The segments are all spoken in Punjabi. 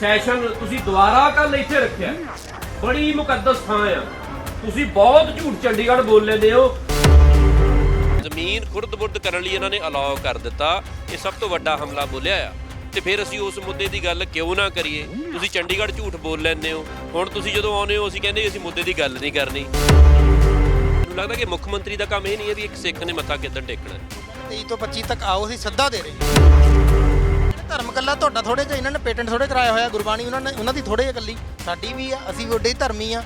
ਸੈਸ਼ਨ ਤੁਸੀਂ ਦੁਬਾਰਾ ਕੱਲ ਇੱਥੇ ਰੱਖਿਆ। ਬੜੀ ਮੁਕੱਦਸ ਥਾਂ ਆ। ਤੁਸੀਂ ਬਹੁਤ ਝੂਠ ਚੰਡੀਗੜ੍ਹ ਬੋਲ ਲੈਂਦੇ ਹੋ। ਜ਼ਮੀਨ ਖੁਰਦ-ਬੁਰਦ ਕਰਨ ਲਈ ਇਹਨਾਂ ਨੇ ਅਲਾਉ ਕਰ ਦਿੱਤਾ। ਇਹ ਸਭ ਤੋਂ ਵੱਡਾ ਹਮਲਾ ਬੋਲਿਆ ਆ। ਤੇ ਫਿਰ ਅਸੀਂ ਉਸ ਮੁੱਦੇ ਦੀ ਗੱਲ ਕਿਉਂ ਨਾ ਕਰੀਏ? ਤੁਸੀਂ ਚੰਡੀਗੜ੍ਹ ਝੂਠ ਬੋਲ ਲੈਂਦੇ ਹੋ। ਹੁਣ ਤੁਸੀਂ ਜਦੋਂ ਆਉਂਦੇ ਹੋ ਅਸੀਂ ਕਹਿੰਦੇ ਅਸੀਂ ਮੁੱਦੇ ਦੀ ਗੱਲ ਨਹੀਂ ਕਰਨੀ। ਮੈਨੂੰ ਲੱਗਦਾ ਕਿ ਮੁੱਖ ਮੰਤਰੀ ਦਾ ਕੰਮ ਇਹ ਨਹੀਂ ਹੈ ਵੀ ਇੱਕ ਸਿੱਖ ਨੇ ਮੱਥਾ ਕਿੱਦਣ ਟੇਕਣਾ। ਹੈ। 23 ਤੋਂ 25 ਤੱਕ ਆਓ ਅਸੀਂ ਸੱਦਾ ਦੇ ਰਹੇ ਹਾਂ। ਧਰਮ ਕੱਲਾ ਤੁਹਾਡਾ ਥੋੜੇ ਜਿਹਾ ਇਹਨਾਂ ਨੇ ਪੇਟੈਂਟ ਥੋੜੇ ਕਰਾਇਆ ਹੋਇਆ ਗੁਰਬਾਣੀ ਉਹਨਾਂ ਨੇ ਉਹਨਾਂ ਦੀ ਥੋੜੇ ਜਿਹਾ ਕੱਲੀ ਸਾਡੀ ਵੀ ਆ ਅਸੀਂ ਵੀ ਓਡੇ ਹੀ ਧਰਮੀ ਆ।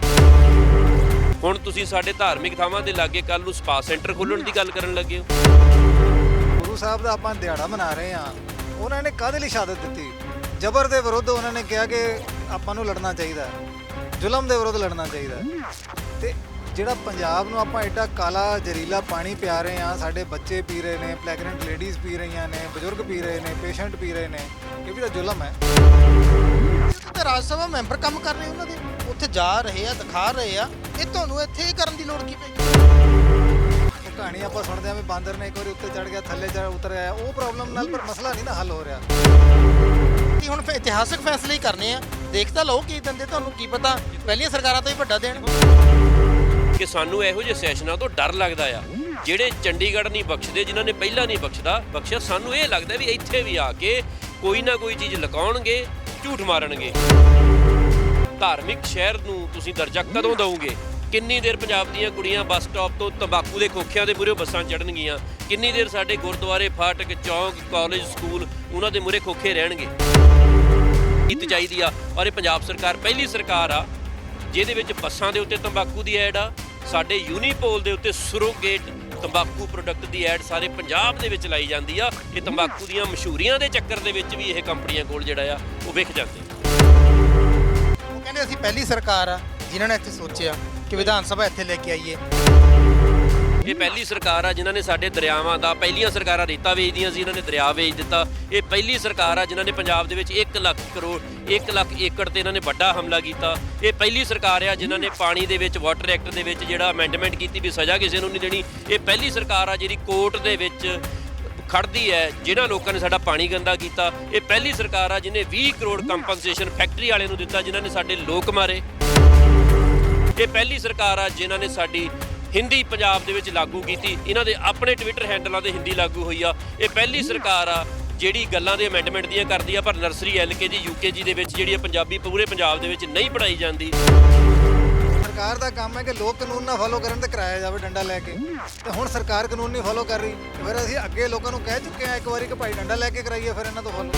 ਹੁਣ ਤੁਸੀਂ ਸਾਡੇ ਧਾਰਮਿਕ ਥਾਵਾਂ ਦੇ ਲਾਗੇ ਕੱਲ ਨੂੰ ਸਪਾ ਸੈਂਟਰ ਖੋਲਣ ਦੀ ਗੱਲ ਕਰਨ ਲੱਗੇ ਹੋ। ਗੁਰੂ ਸਾਹਿਬ ਦਾ ਆਪਾਂ ਦਿਹਾੜਾ ਮਨਾ ਰਹੇ ਹਾਂ। ਉਹਨਾਂ ਨੇ ਕਾਹਦੇ ਲਈ ਸ਼ਹਾਦਤ ਦਿੱਤੀ? ਜ਼ਬਰ ਦੇ ਵਿਰੁੱਧ ਉਹਨਾਂ ਨੇ ਕਿਹਾ ਕਿ ਆਪਾਂ ਨੂੰ ਲੜਨਾ ਚਾਹੀਦਾ ਹੈ। ਜ਼ੁਲਮ ਦੇ ਵਿਰੁੱਧ ਲੜਨਾ ਚਾਹੀਦਾ ਹੈ। ਤੇ ਜਿਹੜਾ ਪੰਜਾਬ ਨੂੰ ਆਪਾਂ ਐਡਾ ਕਾਲਾ ਜ਼ਹਿਰੀਲਾ ਪਾਣੀ ਪਿਆ ਰਹੇ ਹਾਂ ਸਾਡੇ ਬੱਚੇ ਪੀ ਰਹੇ ਨੇ ਪ੍ਰੈਗਨੈਂਟ ਲੇਡੀਜ਼ ਪੀ ਰਹੀਆਂ ਨੇ ਬਜ਼ੁਰਗ ਪੀ ਰਹੇ ਨੇ ਪੇਸ਼ੈਂਟ ਪੀ ਰਹੇ ਨੇ ਇਹ ਵੀ ਤਾਂ ਜ਼ੁਲਮ ਹੈ। ਤੇ ਰਾਜ ਸਭਾ ਮੈਂਬਰ ਕੰਮ ਕਰ ਰਹੇ ਉਹਨਾਂ ਦੇ ਉੱਥੇ ਜਾ ਰਹੇ ਆ ਦਿਖਾ ਰਹੇ ਆ ਇਹ ਤੁਹਾਨੂੰ ਇੱਥੇ ਹੀ ਕਰਨ ਦੀ ਲੋੜ ਕੀ ਪਈ? ਕਹਾਣੀ ਆਪਾਂ ਸੁਣਦੇ ਆਂ ਵੀ ਬਾਂਦਰ ਨੇ ਇੱਕ ਵਾਰੀ ਉੱਤੇ ਚੜ ਗਿਆ ਥੱਲੇ ਚੜ ਉਤਰ ਉਹ ਪ੍ਰੋਬਲਮ ਨਾਲ ਪਰ ਮਸਲਾ ਨਹੀਂ ਨਾ ਹੱਲ ਹੋ ਰਿਹਾ। ਕਿ ਹੁਣ ਫੇ- ਇਤਿਹਾਸਕ ਫੈਸਲੇ ਹੀ ਕਰਨੇ ਆ? ਦੇਖ ਤਾਂ ਲਓ ਕੀ ਦਿੰਦੇ ਤੁਹਾਨੂੰ ਕੀ ਪਤਾ? ਪਹਿਲੀਆਂ ਸਰਕਾਰਾਂ ਤੋਂ ਹੀ ਵੱਡਾ ਦੇਣ। ਕਿ ਸਾਨੂੰ ਇਹੋ ਜਿਹੇ ਸੈਸ਼ਨਾਂ ਤੋਂ ਡਰ ਲੱਗਦਾ ਆ। ਜਿਹੜੇ ਚੰਡੀਗੜ੍ਹ ਨਹੀਂ ਬਖਸ਼ਦੇ, ਜਿਨ੍ਹਾਂ ਨੇ ਪਹਿਲਾਂ ਨਹੀਂ ਬਖਸ਼ਦਾ, ਬਖਸ਼ਿਆ, ਸਾਨੂੰ ਇਹ ਲੱਗਦਾ ਵੀ ਇੱਥੇ ਵੀ ਆ ਕੇ ਕੋਈ ਨਾ ਕੋਈ ਚੀਜ਼ ਲਕਾਉਣਗੇ, ਝੂਠ ਮਾਰਨਗੇ। ਧਾਰਮਿਕ ਸ਼ਹਿਰ ਨੂੰ ਤੁਸੀਂ ਦਰਜਾ ਕਦੋਂ ਦਵੋਗੇ? ਕਿੰਨੀ ਦੇਰ ਪੰਜਾਬ ਦੀਆਂ ਕੁੜੀਆਂ ਬੱਸ ਸਟਾਪ ਤੋਂ ਤੰਬਾਕੂ ਦੇ ਖੋਖਿਆਂ ਦੇ ਮੂਹਰੇ ਬੱਸਾਂ ਚੜਨਗੀਆਂ ਕਿੰਨੀ ਦੇਰ ਸਾਡੇ ਗੁਰਦੁਆਰੇ, ਫਾਟਕ, ਚੌਂਕ, ਕਾਲਜ, ਸਕੂਲ ਉਹਨਾਂ ਦੇ ਮੂਹਰੇ ਖੋਖੇ ਰਹਿਣਗੇ? ਕੀਤੀ ਚਾਹੀਦੀ ਆ। ਔਰ ਇਹ ਪੰਜਾਬ ਸਰਕਾਰ, ਪਹਿਲੀ ਸਰਕਾਰ ਆ, ਜਿਹਦੇ ਵਿੱਚ ਬੱਸਾਂ ਦੇ ਉੱਤੇ ਤੰਬਾਕੂ ਦੀ ਐਡ ਆ। ਸਾਡੇ ਯੂਨੀਪੋਲ ਦੇ ਉੱਤੇ ਸਰੋਗੇਟ ਤੰਬਾਕੂ ਪ੍ਰੋਡਕਟ ਦੀ ਐਡ ਸਾਰੇ ਪੰਜਾਬ ਦੇ ਵਿੱਚ ਲਾਈ ਜਾਂਦੀ ਆ ਇਹ ਤੰਬਾਕੂ ਦੀਆਂ ਮਸ਼ਹੂਰੀਆਂ ਦੇ ਚੱਕਰ ਦੇ ਵਿੱਚ ਵੀ ਇਹ ਕੰਪਨੀਆਂ ਕੋਲ ਜਿਹੜਾ ਆ, ਉਹ ਵਿਖ ਜਾਂਦੇ ਉਹ ਕਹਿੰਦੇ ਅਸੀਂ ਪਹਿਲੀ ਸਰਕਾਰ ਆ, ਜਿਨ੍ਹਾਂ ਨੇ ਇੱਥੇ ਸੋਚਿਆ ਕਿ ਵਿਧਾਨ ਸਭਾ ਇੱਥੇ ਲੈ ਕੇ ਆਈਏ। ਇਹ ਪਹਿਲੀ ਸਰਕਾਰ ਆ ਜਿਨ੍ਹਾਂ ਨੇ ਸਾਡੇ ਦਰਿਆਵਾਂ ਦਾ, ਪਹਿਲੀਆਂ ਸਰਕਾਰਾਂ ਰੇਤਾ ਵੇਚਦੀਆਂ ਸੀ, ਇਹਨਾਂ ਨੇ ਦਰਿਆ ਵੇਚ ਦਿੱਤਾ। ਇਹ ਪਹਿਲੀ ਸਰਕਾਰ ਆ ਜਿਨ੍ਹਾਂ ਨੇ ਪੰਜਾਬ ਦੇ ਵਿੱਚ 1 ਲੱਖ ਕਰੋੜ 1 ਲੱਖ ਏਕੜ ਤੇ ਇਹਨਾਂ ਨੇ ਵੱਡਾ ਹਮਲਾ ਕੀਤਾ। ਇਹ ਪਹਿਲੀ ਸਰਕਾਰ ਆ ਜਿਨ੍ਹਾਂ ਨੇ ਪਾਣੀ ਦੇ ਵਿੱਚ, ਵਾਟਰ ਐਕਟ ਦੇ ਵਿੱਚ ਜਿਹੜਾ ਅਮੈਂਡਮੈਂਟ ਕੀਤੀ ਵੀ ਸਜ਼ਾ ਕਿਸੇ ਨੂੰ ਨਹੀਂ ਦੇਣੀ। ਇਹ ਪਹਿਲੀ ਸਰਕਾਰ ਆ ਜਿਹੜੀ ਕੋਰਟ ਦੇ ਵਿੱਚ ਖੜਦੀ ਹੈ, ਜਿਨ੍ਹਾਂ ਲੋਕਾਂ ਨੇ ਸਾਡਾ ਪਾਣੀ ਗੰਦਾ ਕੀਤਾ। ਇਹ ਪਹਿਲੀ ਸਰਕਾਰ ਆ ਜਿਹਨੇ 20 ਕਰੋੜ ਕੰਪਨਸੇਸ਼ਨ ਫੈਕਟਰੀ ਵਾਲਿਆਂ ਨੂੰ ਦਿੱਤਾ, ਜਿਨ੍ਹਾਂ ਨੇ ਸਾਡੇ ਲੋਕ ਮਾਰੇ। ਇਹ ਪਹਿਲੀ ਸਰਕਾਰ ਆ ਜਿਨ੍ਹਾਂ ਨੇ ਸਾਡੀ ਹਿੰਦੀ ਪੰਜਾਬ ਦੇ ਵਿੱਚ ਲਾਗੂ ਕੀਤੀ। ਇਹਨਾਂ ਦੇ ਆਪਣੇ ਟਵਿੱਟਰ ਹੈਂਡਲਾਂ ਤੇ ਹਿੰਦੀ ਲਾਗੂ ਹੋਈ ਆ। ਇਹ ਪਹਿਲੀ ਸਰਕਾਰ ਆ, ਜਿਹੜੀ ਗੱਲਾਂ ਦੇ ਅਮੈਂਡਮੈਂਟ ਦੀਆਂ ਕਰਦੀ ਆ, ਪਰ ਨਰਸਰੀ ਐਲਕੇਜੀ ਯੂਕੇਜੀ ਦੇ ਵਿੱਚ ਜਿਹੜੀ ਆ ਪੰਜਾਬੀ ਪੂਰੇ ਪੰਜਾਬ ਦੇ ਵਿੱਚ ਨਹੀਂ ਪੜਾਈ ਜਾਂਦੀ। ਸਰਕਾਰ ਦਾ ਕੰਮ ਹੈ ਕਿ ਲੋਕ ਕਾਨੂੰਨ ਨਾ ਫਾਲੋ ਕਰਨ ਤੇ ਕਰਾਇਆ ਜਾਵੇ ਡੰਡਾ ਲੈ ਕੇ। ਤੇ ਹੁਣ ਸਰਕਾਰ ਕਾਨੂੰਨ ਨਹੀਂ ਫਾਲੋ ਕਰ ਰਹੀ ਫਿਰ ਅਸੀਂ ਅੱਗੇ ਲੋਕਾਂ ਨੂੰ ਕਹਿ ਚੁੱਕੇ ਹਾਂ ਇੱਕ ਵਾਰੀ ਕਿ ਭਾਈ ਡੰਡਾ ਲੈ ਕੇ ਕਰਾਈਏ, ਫਿਰ ਇਹਨਾਂ ਤੋਂ ਫਾਲੋ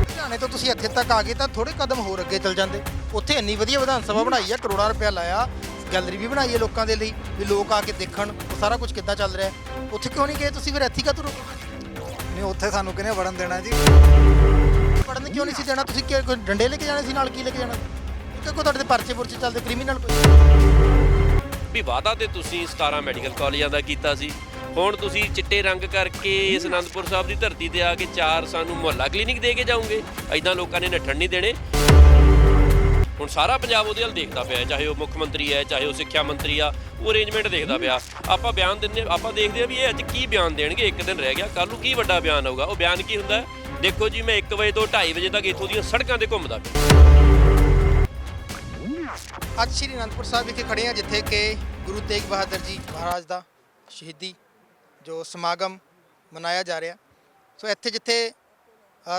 ਲੁਧਿਆਣੇ ਤੋਂ ਤੁਸੀਂ ਇੱਥੇ ਤੱਕ ਆ ਗਏ ਤਾਂ ਥੋੜੇ ਕਦਮ ਹੋਰ ਅੱਗੇ ਚੱਲ ਜਾਂਦੇ। ਉੱਥੇ ਇੰਨੀ ਵਧੀਆ ਵਿਧਾਨ ਸਭਾ ਬਣਾਈ ਆ, ਕਰੋੜਾਂ ਰੁਪਇਆ ਲਾਇਆ। ਗੈਲਰੀ ਵੀ ਬਣਾਈ ਹੈ ਲੋਕਾਂ ਦੇ ਲਈ ਵੀ ਲੋਕ ਆ ਕੇ ਦੇਖਣ ਉਹ ਸਾਰਾ ਕੁਝ ਕਿੱਦਾਂ ਚੱਲ ਰਿਹਾ ਹੈ। ਉੱਥੇ ਕਿਉਂ ਨਹੀਂ ਗਏ ਤੁਸੀਂ ਫਿਰ ਇੱਥੇ ਕਾ ਤੁਰੋ ਨਹੀਂ ਉੱਥੇ ਸਾਨੂੰ ਕਿਹਨੇ ਵੜਨ ਦੇਣਾ ਜੀ? ਪੜਨ ਕਿਉਂ ਨਹੀਂ ਸੀ ਦੇਣਾ? ਤੁਸੀਂ ਕਿ ਕੋਈ ਡੰਡੇ ਲੈ ਕੇ ਜਾਣੇ ਸੀ ਨਾਲ ਕੀ ਲੈ ਕੇ ਜਾਣਾ? ਕਿ ਕੋਈ ਤੁਹਾਡੇ ਤੇ ਪਰਚੇ ਪੁਰਚੇ ਚੱਲਦੇ ਕ੍ਰਿਮੀਨਲ ਕੋਈ? ਵੀ ਵਾਅਦਾ ਤੇ ਤੁਸੀਂ 17 ਮੈਡੀਕਲ ਕਾਲਜਾਂ ਦਾ ਕੀਤਾ ਸੀ। ਹੁਣ ਤੁਸੀਂ ਚਿੱਟੇ ਰੰਗ ਕਰਕੇ ਇਸ ਅਨੰਦਪੁਰ ਸਾਹਿਬ ਦੀ ਧਰਤੀ ਤੇ ਆ ਕੇ ਚਾਰ ਸਾਨੂੰ ਮੁਹੱਲਾ ਕਲੀਨਿਕ ਦੇ ਕੇ ਜਾਓਗੇ। ਐਦਾਂ ਲੋਕਾਂ ਨੇ ਨੱਠਣ ਨਹੀਂ ਦੇਣੇ। ਹੁਣ ਸਾਰਾ ਪੰਜਾਬ ਉਹਦੇ ਵੱਲ ਦੇਖਦਾ ਪਿਆ ਹੈ, ਚਾਹੇ ਉਹ ਮੁੱਖ ਮੰਤਰੀ ਹੈ ਚਾਹੇ ਉਹ ਸਿੱਖਿਆ ਮੰਤਰੀ ਆ ਉਹ ਅਰੇਂਜਮੈਂਟ ਦੇਖਦਾ ਪਿਆ। ਆਪਾਂ ਬਿਆਨ ਦਿੰਦੇ ਆਪਾਂ ਦੇਖਦੇ ਆ ਵੀ ਇਹ ਅੱਜ ਕੀ ਬਿਆਨ ਦੇਣਗੇ ਇੱਕ ਦਿਨ ਰਹਿ ਗਿਆ। ਕੱਲ ਨੂੰ ਕੀ ਵੱਡਾ ਬਿਆਨ ਆਊਗਾ ਉਹ ਬਿਆਨ ਕੀ ਹੁੰਦਾ? ਹੈ? ਦੇਖੋ ਜੀ ਮੈਂ 1 ਵਜੇ ਤੋਂ 2:30 ਵਜੇ ਤੱਕ ਇੱਥੋਂ ਦੀਆਂ ਸੜਕਾਂ ਤੇ ਘੁੰਮਦਾ ਪਿਆ। ਅੱਜ ਸ਼੍ਰੀ ਅਨੰਦਪੁਰ ਸਾਹਿਬ ਵਿਖੇ ਖੜੇ ਹਾਂ ਜਿੱਥੇ ਕਿ ਗੁਰੂ ਤੇਗ ਬਹਾਦਰ ਜੀ ਮਹਾਰਾਜ ਦਾ ਸ਼ਹੀਦੀ ਜੋ ਸਮਾਗਮ ਮਨਾਇਆ ਜਾ ਰਿਹਾ। ਸੋ ਇੱਥੇ ਜਿੱਥੇ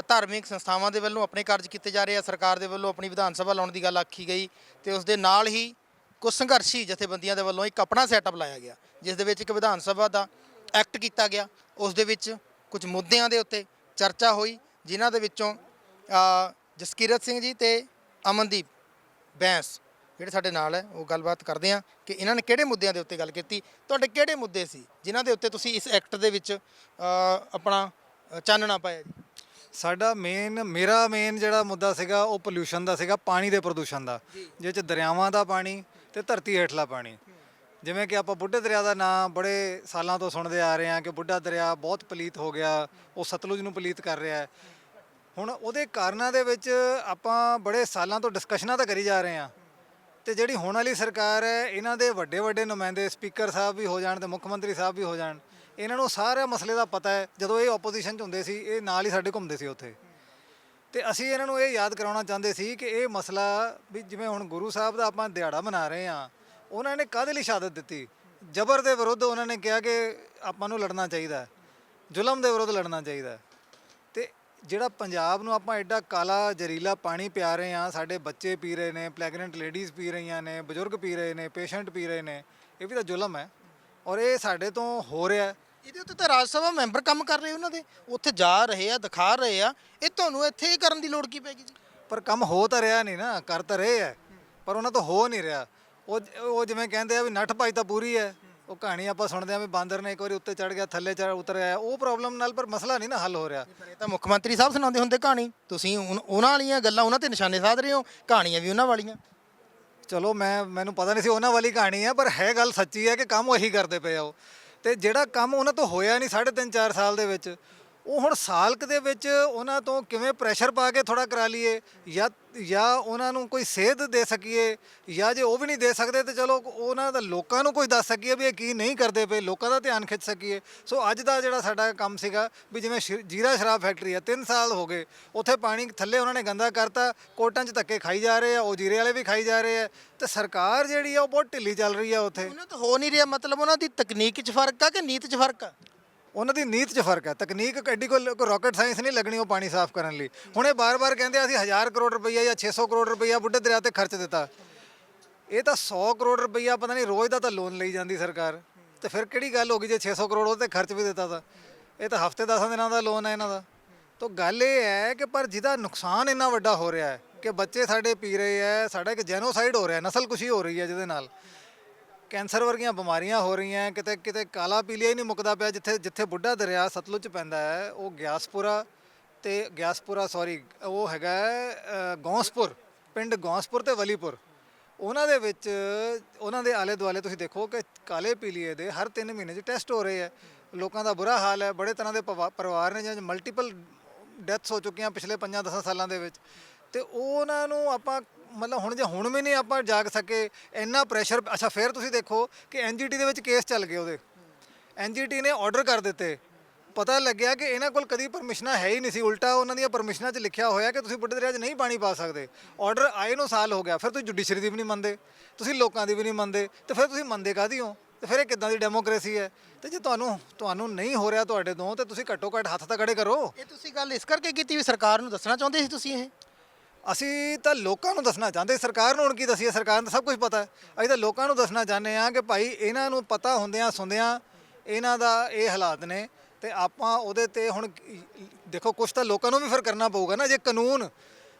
ਧਾਰਮਿਕ ਸੰਸਥਾਵਾਂ ਦੇ ਵੱਲੋਂ ਆਪਣੇ ਕਾਰਜ ਕੀਤੇ ਜਾ ਰਹੇ ਆ ਸਰਕਾਰ ਦੇ ਵੱਲੋਂ ਆਪਣੀ ਵਿਧਾਨ ਸਭਾ ਲਾਉਣ ਦੀ ਗੱਲ ਆਖੀ ਗਈ ਤੇ ਉਸ ਦੇ ਨਾਲ ਹੀ ਕੁਝ ਸੰਘਰਸ਼ੀ ਜਥੇਬੰਦੀਆਂ ਦੇ ਵੱਲੋਂ ਇੱਕ ਆਪਣਾ ਸੈਟਅਪ ਲਾਇਆ ਗਿਆ ਜਿਸ ਦੇ ਵਿੱਚ ਇੱਕ ਵਿਧਾਨ ਸਭਾ ਦਾ ਐਕਟ ਕੀਤਾ ਗਿਆ। ਉਸ ਦੇ ਵਿੱਚ ਕੁਝ ਮੁੱਦਿਆਂ ਦੇ ਉੱਤੇ ਚਰਚਾ ਹੋਈ ਜਿਨ੍ਹਾਂ ਦੇ ਵਿੱਚੋਂ ਅ, ਜਸਕੀਰਤ ਸਿੰਘ ਜੀ ਤੇ ਅਮਨਦੀਪ ਬੈਂਸ ਜਿਹੜੇ ਸਾਡੇ ਨਾਲ ਹੈ ਉਹ ਗੱਲਬਾਤ ਕਰਦੇ ਆ ਕਿ ਇਹਨਾਂ ਨੇ ਕਿਹੜੇ ਮੁੱਦਿਆਂ ਦੇ ਉੱਤੇ ਗੱਲ ਕੀਤੀ ਤੁਹਾਡੇ ਕਿਹੜੇ ਮੁੱਦੇ ਸੀ ਜਿਨ੍ਹਾਂ ਦੇ ਉੱਤੇ ਤੁਸੀਂ ਇਸ ਐਕਟ ਦੇ ਵਿੱਚ ਆਪਣਾ ਚਾਨਣਾ ਪਾਇਆ ਜੀ? ਸਾਡਾ ਮੇਨ ਮੇਰਾ ਮੇਨ ਜਿਹੜਾ ਮੁੱਦਾ ਸੀਗਾ ਉਹ ਪੋਲੂਸ਼ਨ ਦਾ ਸੀਗਾ ਪਾਣੀ ਦੇ ਪ੍ਰਦੂਸ਼ਣ ਦਾ। ਜਿਸ ਚ ਦਰਿਆਵਾਂ ਦਾ ਪਾਣੀ ਤੇ ਧਰਤੀ ਹੇਠਲਾ ਪਾਣੀ। ਜਿਵੇਂ ਕਿ ਆਪਾਂ ਬੁੱਢੇ ਦਰਿਆ ਦਾ ਨਾਂ ਬੜੇ ਸਾਲਾਂ ਤੋਂ ਸੁਣਦੇ ਆ ਰਹੇ ਹਾਂ ਕਿ ਬੁੱਢਾ ਦਰਿਆ ਬਹੁਤ ਪਲੀਤ ਹੋ ਗਿਆ ਉਹ ਸਤਲੁਜ ਨੂੰ ਪਲੀਤ ਕਰ ਰਿਹਾ ਹੈ। ਹੁਣ ਉਹਦੇ ਕਾਰਨਾਂ ਦੇ ਵਿੱਚ ਆਪਾਂ ਬੜੇ ਸਾਲਾਂ ਤੋਂ ਡਿਸਕਸ਼ਨਾਂ ਤਾਂ ਕਰੀ ਜਾ ਰਹੇ ਹਾਂ। ਤੇ ਜਿਹੜੀ ਹੁਣ ਵਾਲੀ ਸਰਕਾਰ ਹੈ ਇਹਨਾਂ ਦੇ ਵੱਡੇ ਵੱਡੇ ਨੁਮਾਇੰਦੇ ਸਪੀਕਰ ਸਾਹਿਬ ਵੀ ਹੋ ਜਾਣ ਤੇ ਮੁੱਖ ਮੰਤਰੀ ਸਾਹਿਬ ਵੀ ਹੋ ਜਾਣ ਇਹਨਾਂ ਨੂੰ ਸਾਰੇ ਮਸਲੇ ਦਾ ਪਤਾ ਹੈ, ਜਦੋਂ ਇਹ ਆਪੋਜੀਸ਼ਨ 'ਚ ਹੁੰਦੇ ਸੀ, ਇਹ ਨਾਲ ਹੀ ਸਾਡੇ ਘੁੰਮਦੇ ਸੀ ਉੱਥੇ। ਤੇ ਅਸੀਂ ਇਹਨਾਂ ਨੂੰ ਇਹ ਯਾਦ ਕਰਾਉਣਾ ਚਾਹੁੰਦੇ ਸੀ ਕਿ ਇਹ ਮਸਲਾ ਵੀ ਜਿਵੇਂ ਹੁਣ ਗੁਰੂ ਸਾਹਿਬ ਦਾ ਆਪਾਂ ਦਿਹਾੜਾ ਮਨਾ ਰਹੇ ਹਾਂ, ਉਹਨਾਂ ਨੇ ਕਾਹਦੇ ਲਈ ਸ਼ਹਾਦਤ ਦਿੱਤੀ? ਜ਼ਬਰ ਦੇ ਵਿਰੁੱਧ ਉਹਨਾਂ ਨੇ ਕਿਹਾ ਕਿ ਆਪਾਂ ਨੂੰ ਲੜਨਾ ਚਾਹੀਦਾ ਜ਼ੁਲਮ ਦੇ ਵਿਰੁੱਧ ਲੜਨਾ ਚਾਹੀਦਾ ਹੈ। ਤੇ ਜਿਹੜਾ ਪੰਜਾਬ ਨੂੰ ਆਪਾਂ ਐਡਾ ਕਾਲਾ ਜ਼ਹਿਰੀਲਾ ਪਾਣੀ ਪਿਆ ਰਹੇ ਹਾਂ, ਸਾਡੇ ਬੱਚੇ ਪੀ ਰਹੇ ਨੇ ਪ੍ਰੈਗਨੈਂਟ ਲੇਡੀਜ਼ ਪੀ ਰਹੀਆਂ ਨੇ, ਬਜ਼ੁਰਗ ਪੀ ਰਹੇ ਨੇ ਪੇਸ਼ੈਂਟ ਪੀ ਰਹੇ ਨੇ, ਇਹ ਵੀ ਤਾਂ ਜ਼ੁਲਮ ਹੈ। ਔਰ ਇਹ ਸਾਡੇ ਤੋਂ ਹੋ ਰਿਹਾ ਇਹਦੇ ਉੱਤੇ ਤਾਂ ਰਾਜ ਸਭਾ ਮੈਂਬਰ ਕੰਮ ਕਰ ਰਹੇ ਉਹਨਾਂ ਦੇ ਉੱਥੇ ਜਾ ਰਹੇ ਆ ਦਿਖਾ ਰਹੇ ਆ। ਇਹ ਤੁਹਾਨੂੰ ਇੱਥੇ ਹੀ ਕਰਨ ਦੀ ਲੋੜ ਕੀ ਪੈਗੀ ਜੀ? ਪਰ ਕੰਮ ਹੋ ਤਾਂ ਰਿਹਾ ਨਹੀਂ ਨਾ ਕਰ ਤਾਂ ਰਹੇ ਹੈ ਪਰ ਉਹਨਾਂ ਤੋਂ ਹੋ ਨਹੀਂ ਰਿਹਾ। ਉਹ ਉਹ ਜਿਵੇਂ ਕਹਿੰਦੇ ਆ ਵੀ ਨੱਠ ਪਾਈ ਤਾਂ ਪੂਰੀ ਹੈ। ਉਹ ਕਹਾਣੀ ਆਪਾਂ ਸੁਣਦੇ ਆ ਵੀ ਬਾਂਦਰ ਨੇ ਇੱਕ ਵਾਰੀ ਉੱਤੇ ਚੜ ਗਿਆ ਥੱਲੇ ਚੜ ਉਤਰ ਆਇਆ ਉਹ ਪ੍ਰੋਬਲਮ ਨਾਲ ਪਰ ਮਸਲਾ ਨਹੀਂ ਨਾ ਹੱਲ ਹੋ ਰਿਹਾ। ਇਹ ਤਾਂ ਮੁੱਖ ਮੰਤਰੀ ਸਾਹਿਬ ਸੁਣਾਉਂਦੇ ਹੁੰਦੇ ਕਹਾਣੀ। ਤੁਸੀਂ ਉਨ- ਉਹਨਾਂ ਵਾਲੀਆਂ ਗੱਲਾਂ ਉਹਨਾਂ ਤੇ ਨਿਸ਼ਾਨੇ ਸਾਧ ਰਹੇ ਹੋ। ਕਹਾਣੀਆਂ ਵੀ ਉਹਨਾਂ ਵਾਲੀਆਂ। ਚਲੋ ਮੈਂ ਮੈਨੂੰ ਪਤਾ ਨਹੀਂ ਸੀ ਉਹਨਾਂ ਵਾਲੀ ਕਹਾਣੀ ਹੈ ਪਰ ਹੈ ਗੱਲ ਸੱਚੀ ਹੈ ਕਿ ਕੰਮ ਉਹੀ ਕਰਦੇ ਪਏ ਆ ਉਹ। ਤੇ ਜਿਹੜਾ ਕੰਮ ਉਹਨਾਂ ਤੋਂ ਹੋਇਆ ਨਹੀਂ ਸਾਢੇ ਤਿੰਨ 4 ਸਾਲ ਦੇ ਵਿੱਚ ਉਹ ਹੁਣ ਸਾਲਕ ਦੇ ਵਿੱਚ ਉਹਨਾਂ ਤੋਂ ਕਿਵੇਂ ਪ੍ਰੈਸ਼ਰ ਪਾ ਕੇ ਥੋੜਾ ਕਰਾ ਲਈਏ? ਜਾਂ ਜਾਂ ਉਹਨਾਂ ਨੂੰ ਕੋਈ ਸੇਧ ਦੇ ਸਕੀਏ? ਜਾਂ ਜੇ ਉਹ ਵੀ ਨਹੀਂ ਦੇ ਸਕਦੇ ਤੇ ਚਲੋ ਉਹਨਾਂ ਦਾ ਲੋਕਾਂ ਨੂੰ ਕੋਈ ਦੱਸ ਸਕੀਏ ਵੀ ਇਹ ਕੀ ਨਹੀਂ ਕਰਦੇ ਪਏ, ਲੋਕਾਂ ਦਾ ਧਿਆਨ ਖਿੱਚ ਸਕੀਏ। ਸੋ ਅੱਜ ਦਾ ਜਿਹੜਾ ਸਾਡਾ ਕੰਮ ਸੀਗਾ ਵੀ ਜਿਵੇਂ ਸ਼ਿ- ਜੀਰਾ ਸ਼ਰਾਬ ਫੈਕਟਰੀ ਆ 3 ਸਾਲ ਹੋ ਗਏ, ਉੱਥੇ ਪਾਣੀ ਥੱਲੇ ਉਹਨਾਂ ਨੇ ਗੰਦਾ ਕਰਤਾ, ਕੋਟਾਂ 'ਚ ਧੱਕੇ ਖਾਈ ਜਾ ਰਹੇ ਆ, ਉਹ ਜੀਰੇ ਵਾਲੇ ਵੀ ਖਾਈ ਜਾ ਰਹੇ ਆ, ਤੇ ਸਰਕਾਰ ਜਿਹੜੀ ਆ ਉਹ ਬਹੁਤ ਢਿੱਲੀ ਚੱਲ ਰਹੀ ਆ ਉੱਥੇ। ਉਹਨਾਂ ਤੋਂ ਹੋ ਨਹੀਂ ਰਿਹਾ, ਮਤਲਬ ਉਹਨਾਂ ਦੀ ਤਕਨੀਕ 'ਚ ਫ਼ਰਕ ਆ ਕਿ ਨੀਤ 'ਚ ਫ਼ਰਕ ਆ? ਉਹਨਾਂ ਦੀ ਨੀਤ 'ਚ ਫ਼ਰਕ ਹੈ। ਤਕਨੀਕ ਐਡੀ ਕੋਈ ਕੋਈ ਰਾਕਟ ਸਾਇੰਸ ਨਹੀਂ ਲੱਗਣੀ ਉਹ ਪਾਣੀ ਸਾਫ਼ ਕਰਨ ਲਈ। ਹੁਣ ਇਹ ਬਾਰ-ਬਾਰ ਕਹਿੰਦੇ ਅਸੀਂ 1000 ਕਰੋੜ ਰੁਪਈਆ ਜਾਂ 600 ਕਰੋੜ ਰੁਪਈਆ ਬੁੱਢੇ ਦਰਿਆ ਤੇ ਖਰਚ ਦਿੱਤਾ। ਇਹ ਤਾਂ 100 ਕਰੋੜ ਰੁਪਈਆ ਪਤਾ ਨਹੀਂ, ਰੋਜ਼ ਦਾ ਤਾਂ ਲੋਨ ਲਈ ਜਾਂਦੀ ਸਰਕਾਰ। ਤੇ ਫਿਰ ਕਿਹੜੀ ਗੱਲ ਹੋ ਗਈ ਜੇ 600 ਕਰੋੜ ਉਹ ਤੇ ਖਰਚ ਵੀ ਦਿੱਤਾ ਤਾਂ? ਇਹ ਤਾਂ ਹਫ਼ਤੇ 10 ਦਿਨਾਂ ਦਾ ਲੋਨ ਹੈ ਇਹਨਾਂ ਦਾ। ਤਾਂ ਗੱਲ ਇਹ ਹੈ ਕਿ ਪਰ ਜਿਹਦਾ ਨੁਕਸਾਨ ਇੰਨਾ ਵੱਡਾ ਹੋ ਰਿਹਾ ਹੈ ਕਿ ਬੱਚੇ ਸਾਡੇ ਪੀ ਰਹੇ ਹੈ, ਸਾਡਾ ਇੱਕ ਜੈਨੋਸਾਈਡ ਹੋ ਰਿਹਾ ਨਸਲਕੁਸ਼ੀ ਹੋ ਰਹੀ ਹੈ ਜਿਹਦੇ ਨਾਲ। ਕੈਂਸਰ ਵਰਗੀਆਂ ਬਿਮਾਰੀਆਂ ਹੋ ਰਹੀਆਂ ਕਿਤੇ ਕਿਤੇ ਕਾਲਾ ਪੀਲੀਆ ਹੀ ਨਹੀਂ ਮੁੱਕਦਾ ਪਿਆ ਜਿੱਥੇ ਜਿੱਥੇ ਬੁੱਢਾ ਦਰਿਆ ਸਤਲੁਜ ਪੈਂਦਾ ਹੈ ਉਹ ਗਿਆਸਪੁਰਾ ਤੇ ਗਿਆਸਪੁਰਾ ਸੌਰੀ ਉਹ ਹੈਗਾ ਹੈ, ਅ, ਗੌਂਸਪੁਰ ਪਿੰਡ ਗੌਂਸਪੁਰ ਤੇ ਵਲੀਪੁਰ। ਉਹਨਾਂ ਦੇ ਵਿੱਚ ਉਹਨਾਂ ਦੇ ਆਲੇ ਦੁਆਲੇ ਤੁਸੀਂ ਦੇਖੋ ਕਿ ਕਾਲੇ ਪੀਲੀਏ ਦੇ ਹਰ 3 ਮਹੀਨੇ 'ਚ ਟੈਸਟ ਹੋ ਰਹੇ ਹੈ। ਲੋਕਾਂ ਦਾ ਬੁਰਾ ਹਾਲ ਹੈ ਬੜੇ ਤਰ੍ਹਾਂ ਦੇ ਪਵਾ- ਪਰਿਵਾਰ ਨੇ ਜਿਹਨਾਂ ਮਲਟੀਪਲ ਡੈਥਸ ਹੋ ਚੁੱਕੀਆਂ ਪਿਛਲੇ 5-10 ਸਾਲਾਂ ਦੇ ਵਿੱਚ। ਤੇ ਉਹਨਾਂ ਨੂੰ ਆਪਾਂ ਮਤਲਬ ਹੁਣ ਜੇ ਹੁਣ ਵੀ ਨਹੀਂ ਆਪਾਂ ਜਾਗ ਸਕੇ, ਇੰਨਾ ਪ੍ਰੈਸ਼ਰ ਅੱਛਾ, ਫਿਰ ਤੁਸੀਂ ਦੇਖੋ ਕਿ ਐਨਜੀਟੀ ਦੇ ਵਿੱਚ ਕੇਸ ਚੱਲ ਗਏ ਉਹਦੇ। ਐਨਜੀਟੀ ਨੇ ਆਰਡਰ ਕਰ ਦਿੱਤੇ। ਪਤਾ ਲੱਗਿਆ ਕਿ ਇਹਨਾਂ ਕੋਲ ਕਦੀ ਪਰਮਿਸ਼ਨਾਂ ਹੈ ਹੀ ਨਹੀਂ ਸੀ। ਉਲਟਾ ਉਹਨਾਂ ਦੀਆਂ ਪਰਮਿਸ਼ਨਾਂ 'ਚ ਲਿਖਿਆ ਹੋਇਆ ਕਿ ਤੁਸੀਂ ਬੁੱਢੇ ਦਰਿਆ 'ਚ ਨਹੀਂ ਪਾਣੀ ਪਾ ਸਕਦੇ। ਆਰਡਰ ਆਏ ਨੂੰ ਸਾਲ ਹੋ ਗਿਆ, ਫਿਰ ਤੁਸੀਂ ਜੁਡੀਸ਼ਰੀ ਦੀ ਵੀ ਨਹੀਂ ਮੰਨਦੇ, ਤੁਸੀਂ ਲੋਕਾਂ ਦੀ ਵੀ ਨਹੀਂ ਮੰਨਦੇ, ਤੇ ਫਿਰ ਤੁਸੀਂ ਮੰਨਦੇ ਕਾਹਦੀ ਹੋ? ਤੇ ਫਿਰ ਇਹ ਕਿੱਦਾਂ ਦੀ ਡੈਮੋਕ੍ਰੇਸੀ ਹੈ? ਤੇ ਜੇ ਤੁਹਾਨੂੰ ਤੁਹਾਨੂੰ ਨਹੀਂ ਹੋ ਰਿਹਾ ਤੁਹਾਡੇ ਤੋਂ, ਤੇ ਤੁਸੀਂ ਘੱਟੋ ਘੱਟ ਹੱਥ ਤਾਂ ਖੜੇ ਕਰੋ। ਇਹ ਤੁਸੀਂ ਗੱਲ ਇਸ ਕਰਕੇ ਕੀਤੀ ਵੀ ਸਰਕਾਰ ਨੂੰ ਦੱਸਣਾ ਚਾਹੁੰਦੇ ਸੀ ਤੁਸੀਂ ਇਹ? ਅਸੀਂ ਤਾਂ ਲੋਕਾਂ ਨੂੰ ਦੱਸਣਾ ਚਾਹੁੰਦੇ, ਸਰਕਾਰ ਨੂੰ ਹੁਣ ਕੀ ਦਸੀਏ, ਸਰਕਾਰ ਨੂੰ ਤਾਂ ਸਭ ਕੁਝ ਪਤਾ ਹੈ। ਅਸੀਂ ਤਾਂ ਲੋਕਾਂ ਨੂੰ ਦੱਸਣਾ ਚਾਹੁੰਦੇ ਆ ਕਿ ਭਾਈ ਇਹਨਾਂ ਨੂੰ ਪਤਾ ਹੁੰਦਿਆਂ ਸੁਣਦਿਆਂ ਇਹਨਾਂ ਦਾ ਇਹ ਹਾਲਾਤ ਨੇ ਤੇ ਆਪਾਂ ਉਹਦੇ ਤੇ ਹੁਣ ਦੇਖੋ ਕੁਝ ਤਾਂ ਲੋਕਾਂ ਨੂੰ ਵੀ ਫਿਰ ਕਰਨਾ ਪਊਗਾ ਨਾ, ਜੇ ਕਾਨੂੰਨ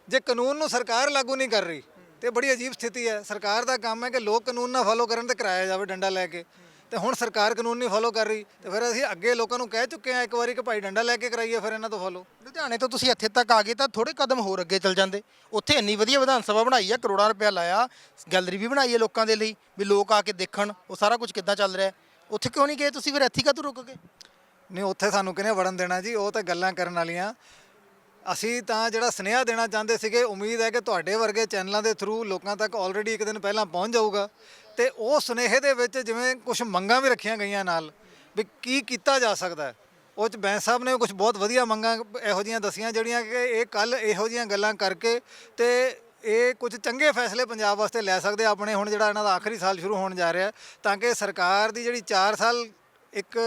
ਜੇ ਕਾਨੂੰਨ ਨੂੰ ਸਰਕਾਰ ਲਾਗੂ ਨਹੀਂ ਕਰ ਰਹੀ ਤੇ ਬੜੀ ਅਜੀਬ ਸਥਿਤੀ ਹੈ। ਸਰਕਾਰ ਦਾ ਕੰਮ ਹੈ ਕਿ ਲੋਕ ਕਾਨੂੰਨ ਨਾ ਫਾਲੋ ਕਰਨ ਤੇ ਕਰਾਇਆ ਜਾਵੇ ਡੰਡਾ ਲੈ ਕੇ। ਤੇ ਹੁਣ ਸਰਕਾਰ ਕਾਨੂੰਨ ਨਹੀਂ ਫੋਲੋ ਕਰ ਰਹੀ, ਤੇ ਫਿਰ ਅਸੀਂ ਅੱਗੇ ਲੋਕਾਂ ਨੂੰ ਕਹਿ ਚੁੱਕੇ ਆ ਇੱਕ ਵਾਰੀ ਕਿ ਭਾਈ ਡੰਡਾ ਲੈ ਕੇ ਕਰਾਈਏ, ਫਿਰ ਇਹਨਾਂ ਤੋਂ ਫੋਲੋ ਲੁਧਿਆਣੇ ਤੋਂ ਤੁਸੀਂ ਇੱਥੇ ਤੱਕ ਆ ਗਏ ਤਾਂ ਥੋੜੇ ਕਦਮ ਹੋਰ ਅੱਗੇ ਚੱਲ ਜਾਂਦੇ। ਉੱਥੇ ਇੰਨੀ ਵਧੀਆ ਵਿਧਾਨ ਸਭਾ ਬਣਾਈ ਆ, ਕਰੋੜਾਂ ਰੁਪਇਆ ਲਾਇਆ, ਗੈਲਰੀ ਵੀ ਬਣਾਈ ਹੈ ਲੋਕਾਂ ਦੇ ਲਈ, ਵੀ ਲੋਕ ਆ ਕੇ ਦੇਖਣ, ਉਹ ਸਾਰਾ ਕੁਝ ਕਿੱਦਾਂ ਚੱਲ ਰਿਹਾ। ਉੱਥੇ ਕਿਉਂ ਨਹੀਂ ਗਏ ਤੁਸੀਂ, ਫਿਰ ਇੱਥੇ ਕਾਹਤੋਂ ਰੁਕ ਗਏ? ਨਹੀਂ, ਉੱਥੇ ਸਾਨੂੰ ਕਿਹਨੇ ਵੜਨ ਦੇਣਾ ਜੀ, ਉਹ ਤਾਂ ਗੱਲਾਂ ਕਰਨ ਵਾਲੀਆਂ। ਅਸੀਂ ਤਾਂ ਜਿਹੜਾ ਸੁਨੇਹਾ ਦੇਣਾ ਚਾਹੁੰਦੇ ਸੀਗੇ, ਉਮੀਦ ਹੈ ਕਿ ਤੁਹਾਡੇ ਵਰਗੇ ਚੈਨਲਾਂ ਦੇ ਥਰੂ ਲੋਕਾਂ ਤੱਕ ਆਲਰੇਡੀ ਇੱਕ ਦਿਨ ਪਹਿਲਾਂ ਪਹੁੰਚ ਜਾਊਗਾ। ਤੇ ਉਹ ਸੁਨੇਹੇ ਦੇ ਵਿੱਚ ਜਿਵੇਂ ਕੁਝ ਮੰਗਾਂ ਵੀ ਰੱਖੀਆਂ ਗਈਆਂ ਨਾਲ, ਵੀ ਕੀ ਕੀਤਾ ਜਾ ਸਕਦਾ ਹੈ। ਉਹ ਚ ਬੈਂਸ ਸਾਹਿਬ ਨੇ ਕੁਝ ਬਹੁਤ ਵਧੀਆ ਮੰਗਾਂ ਇਹੋ ਜੀਆਂ ਦਸੀਆਂ, ਜਿਹੜੀਆਂ ਕਿ ਇਹ ਕੱਲ ਇਹੋ ਜੀਆਂ ਗੱਲਾਂ ਕਰਕੇ ਤੇ ਇਹ ਕੁਝ ਚੰਗੇ ਫੈਸਲੇ ਪੰਜਾਬ ਵਾਸਤੇ ਲੈ ਸਕਦੇ ਆਪਣੇ ਹੁਣ ਜਿਹੜਾ ਇਹਨਾਂ ਦਾ ਆਖਰੀ ਸਾਲ ਸ਼ੁਰੂ ਹੋਣ ਜਾ ਰਿਹਾ ਤਾਂ ਕਿ ਸਰਕਾਰ ਦੀ ਜਿਹੜੀ 4 ਸਾਲ ਇੱਕ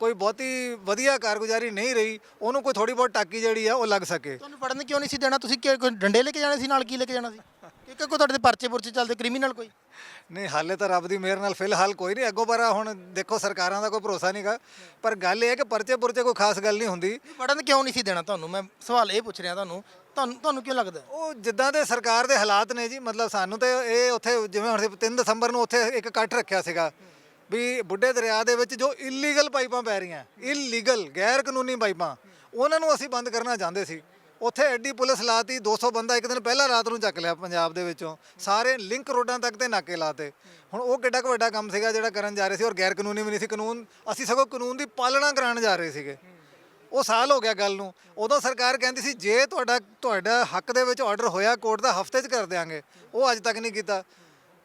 ਕੋਈ ਬਹੁਤੀ ਵਧੀਆ ਕਾਰਗੁਜ਼ਾਰੀ ਨਹੀਂ ਰਹੀ, ਉਹਨੂੰ ਕੋਈ ਥੋੜੀ ਬਹੁਤ ਟਾਕੀ ਜਿਹੜੀ ਆ, ਉਹ ਲੱਗ ਸਕੇ। ਤੁਹਾਨੂੰ ਪੜਨ ਕਿਉਂ ਨਹੀਂ ਸੀ ਦੇਣਾ? ਤੁਸੀਂ ਕਿ ਕੋਈ ਡੰਡੇ ਲੈ ਕੇ ਜਾਣੇ ਸੀ, ਨਾਲ ਕੀ ਲੈ ਕੇ ਜਾਣਾ ਸੀ? ਕਿ ਕੋਈ ਤੁਹਾਡੇ ਤੇ ਪਰਚੇ ਪੁਰਚੇ ਚੱਲਦੇ ਕ੍ਰਿਮੀਨਲ ਕੋਈ? ਨਹੀਂ ਹਾਲੇ ਤਾਂ ਰੱਬ ਦੀ ਮਿਹਰ ਨਾਲ ਫਿਲਹਾਲ ਕੋਈ ਨਹੀਂ। ਅੱਗੋਂ ਪਰ ਹੁਣ ਦੇਖੋ ਸਰਕਾਰਾਂ ਦਾ ਕੋਈ ਭਰੋਸਾ ਨਹੀਂਗਾ ਪਰ ਗੱਲ ਇਹ ਹੈ ਕਿ ਪਰਚੇ ਪੁਰਚੇ ਕੋਈ ਖਾਸ ਗੱਲ ਨਹੀਂ ਹੁੰਦੀ। ਪੜਨ ਕਿਉਂ ਨਹੀਂ ਸੀ ਦੇਣਾ ਤੁਹਾਨੂੰ? ਮੈਂ ਸਵਾਲ ਇਹ ਪੁੱਛ ਰਿਹਾ ਤੁਹਾਨੂੰ। ਤੁਹਾਨੂੰ ਤੁਹਾਨੂੰ ਕਿਉਂ ਲੱਗਦਾ? ਉਹ ਜਿੱਦਾਂ ਦੇ ਸਰਕਾਰ ਦੇ ਹਾਲਾਤ ਨੇ ਜੀ ਮਤਲਬ ਸਾਨੂੰ ਤੇ ਇਹ ਉੱਥੇ ਜਿਵੇਂ ਹੁਣ 3 ਦਸੰਬਰ ਨੂੰ ਉੱਥੇ ਇੱਕ ਇਕੱਠ ਰੱਖਿਆ ਸੀਗਾ ਵੀ ਬੁੱਢੇ ਦਰਿਆ ਦੇ ਵਿੱਚ ਜੋ ਇਲੀਗਲ ਪਾਈਪਾਂ ਪੈ ਰਹੀਆਂ ਇਲੀਗਲ ਗੈਰ ਕਾਨੂੰਨੀ ਪਾਈਪਾਂ ਉਹਨਾਂ ਨੂੰ ਅਸੀਂ ਬੰਦ ਕਰਨਾ ਚਾਹੁੰਦੇ ਸੀ। ਉੱਥੇ ਐਡੀ ਪੁਲਿਸ ਲਾਤੀ 200 ਬੰਦਾ ਇੱਕ ਦਿਨ ਪਹਿਲਾਂ ਰਾਤ ਨੂੰ ਚੱਕ ਲਿਆ ਪੰਜਾਬ ਦੇ ਵਿੱਚੋਂ। ਸਾਰੇ ਲਿੰਕ ਰੋਡਾਂ ਤੱਕ ਤੇ ਨਾਕੇ ਲਾਤੇ। ਹੁਣ ਉਹ ਕਿੱਡਾ ਕੁ ਵੱਡਾ ਕੰਮ ਸੀਗਾ ਜਿਹੜਾ ਕਰਨ ਜਾ ਰਹੇ ਸੀ ਔਰ ਗੈਰ ਕਾਨੂੰਨੀ ਵੀ ਨਹੀਂ ਸੀ। ਕਾਨੂੰਨ, ਅਸੀਂ ਸਗੋਂ ਕਾਨੂੰਨ ਦੀ ਪਾਲਣਾ ਕਰਾਉਣ ਜਾ ਰਹੇ ਸੀਗੇ। ਉਹ ਸਾਲ ਹੋ ਗਿਆ ਗੱਲ ਨੂੰ। ਉਦੋਂ ਸਰਕਾਰ ਕਹਿੰਦੀ ਸੀ, ਜੇ ਤੁਹਾਡਾ ਤੁਹਾਡਾ ਹੱਕ ਦੇ ਵਿੱਚ ਆਰਡਰ ਹੋਇਆ ਕੋਰਟ ਦਾ, ਹਫ਼ਤੇ 'ਚ ਕਰ ਦਿਆਂਗੇ। ਉਹ ਅੱਜ ਤੱਕ ਨਹੀਂ ਕੀਤਾ।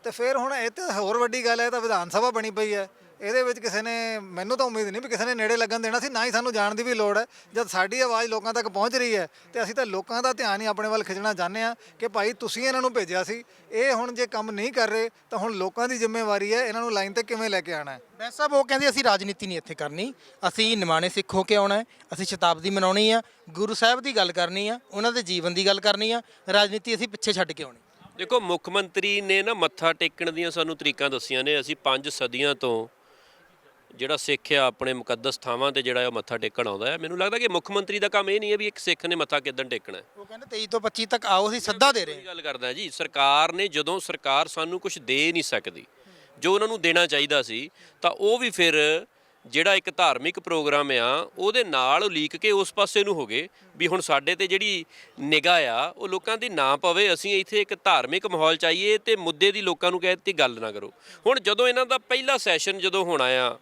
ਤੇ ਫਿਰ ਹੁਣ ਇਹ ਤੇ ਹੋਰ ਵੱਡੀ ਗੱਲ ਹੈ ਤਾਂ ਵਿਧਾਨ ਸਭਾ ਬਣੀ ਪਈ ਹੈ। ਇਹਦੇ ਵਿੱਚ ਕਿਸੇ ਨੇ ਮੈਨੂੰ ਤਾਂ ਉਮੀਦ ਨਹੀਂ ਵੀ ਕਿਸੇ ਨੇ ਨੇੜੇ ਲੱਗਣ ਦੇਣਾ ਸੀ ਨਾ ਹੀ ਸਾਨੂੰ ਜਾਣ ਦੀ ਵੀ ਲੋੜ ਹੈ। ਜਦ ਸਾਡੀ ਆਵਾਜ਼ ਲੋਕਾਂ ਤੱਕ ਪਹੁੰਚ ਰਹੀ ਹੈ ਤੇ ਅਸੀਂ ਤਾਂ ਲੋਕਾਂ ਦਾ ਧਿਆਨ ਹੀ ਆਪਣੇ ਵੱਲ ਖਿੱਚਣਾ ਚਾਹੁੰਦੇ ਆ ਕਿ ਭਾਈ ਤੁਸੀਂ ਇਹਨਾਂ ਨੂੰ ਭੇਜਿਆ ਸੀ ਇਹ ਹੁਣ ਜੇ ਕੰਮ ਨਹੀਂ ਕਰ ਰਹੇ ਤਾਂ ਹੁਣ ਲੋਕਾਂ ਦੀ ਜ਼ਿੰਮੇਵਾਰੀ ਹੈ ਇਹਨਾਂ ਨੂੰ ਲਾਈਨ ਤੇ ਕਿਵੇਂ ਲੈ ਕੇ ਆਣਾ ਹੈ? ਸਾਹਿਬ ਉਹ ਕਹਿੰਦੇ ਅਸੀਂ ਰਾਜਨੀਤੀ ਨਹੀਂ ਇੱਥੇ ਕਰਨੀ ਅਸੀਂ ਨਿਮਾਣੇ ਸਿੱਖ ਹੋ ਕੇ ਆਉਣਾ ਹੈ ਅਸੀਂ ਸ਼ਤਾਬਦੀ ਮਨਾਉਣੀ ਆ ਗੁਰੂ ਸਾਹਿਬ ਦੀ ਗੱਲ ਕਰਨੀ ਆ ਉਹਨਾਂ ਦੇ ਜੀਵਨ ਦੀ ਗੱਲ ਕਰਨੀ ਆ ਰਾਜਨੀਤੀ ਅਸੀਂ ਪਿੱਛੇ ਛੱਡ ਕੇ ਆਉਣੀ। ਦੇਖੋ ਮੁੱਖ ਮੰਤਰੀ ਨੇ ਨਾ ਮੱਥਾ ਟੇਕਣ ਦੀਆਂ ਸਾਨੂੰ ਤਰੀਕਾਂ ਦੱਸੀਆਂ ਨੇ ਅਸੀਂ ਪੰਜ ਸਦੀਆਂ ਤੋਂ ਜਿਹੜਾ ਸਿੱਖ ਆ ਆਪਣੇ ਮੁਕੱਦਸ ਥਾਵਾਂ ਤੇ ਜਿਹੜਾ ਉਹ ਮੱਥਾ ਟੇਕਣ ਆਉਂਦਾ ਹੈ। ਮੈਨੂੰ ਲੱਗਦਾ ਕਿ ਮੁੱਖ ਮੰਤਰੀ ਦਾ ਕੰਮ ਇਹ ਨਹੀਂ ਹੈ ਵੀ ਇੱਕ ਸਿੱਖ ਨੇ ਮੱਥਾ ਕਿੱਦਣ ਟੇਕਣਾ ਹੈ। ਉਹ ਕਹਿੰਦੇ 23 ਤੋਂ 25 ਤੱਕ ਆਓ ਅਸੀਂ ਸੱਦਾ ਦੇ ਰਹੇ ਇਹ ਗੱਲ ਕਰਦਾ ਜੀ ਸਰਕਾਰ ਨੇ ਜਦੋਂ ਸਰਕਾਰ ਸਾਨੂੰ ਕੁਝ ਦੇ ਨਹੀਂ ਸਕਦੀ ਜੋ ਉਹਨਾਂ ਨੂੰ ਦੇਣਾ ਚਾਹੀਦਾ ਸੀ ਤਾਂ ਉਹ ਵੀ ਫਿਰ ਜਿਹੜਾ ਇੱਕ ਧਾਰਮਿਕ ਪ੍ਰੋਗਰਾਮ ਆ, ਉਹਦੇ ਨਾਲ ਲੀਕ ਕੇ ਉਸ ਪਾਸੇ ਨੂੰ ਹੋ ਗਏ ਵੀ ਹੁਣ ਸਾਡੇ ਤੇ ਜਿਹੜੀ ਨਿਗਾਹ ਆ, ਉਹ ਲੋਕਾਂ ਦੀ ਨਾ ਪਵੇ, ਅਸੀਂ ਇੱਥੇ ਇੱਕ ਧਾਰਮਿਕ ਮਾਹੌਲ ਚਾਹੀਏ ਤੇ ਮੁੱਦੇ ਦੀ ਲੋਕਾਂ ਨੂੰ ਕਹਿ ਦਿੱਤੀ, ਗੱਲ ਨਾ ਕਰੋ। ਹੁਣ ਜਦੋਂ ਇਹਨਾਂ ਦਾ ਪਹਿਲਾ ਸੈਸ਼ਨ ਜਦੋਂ ਹੋਣਾ ਆ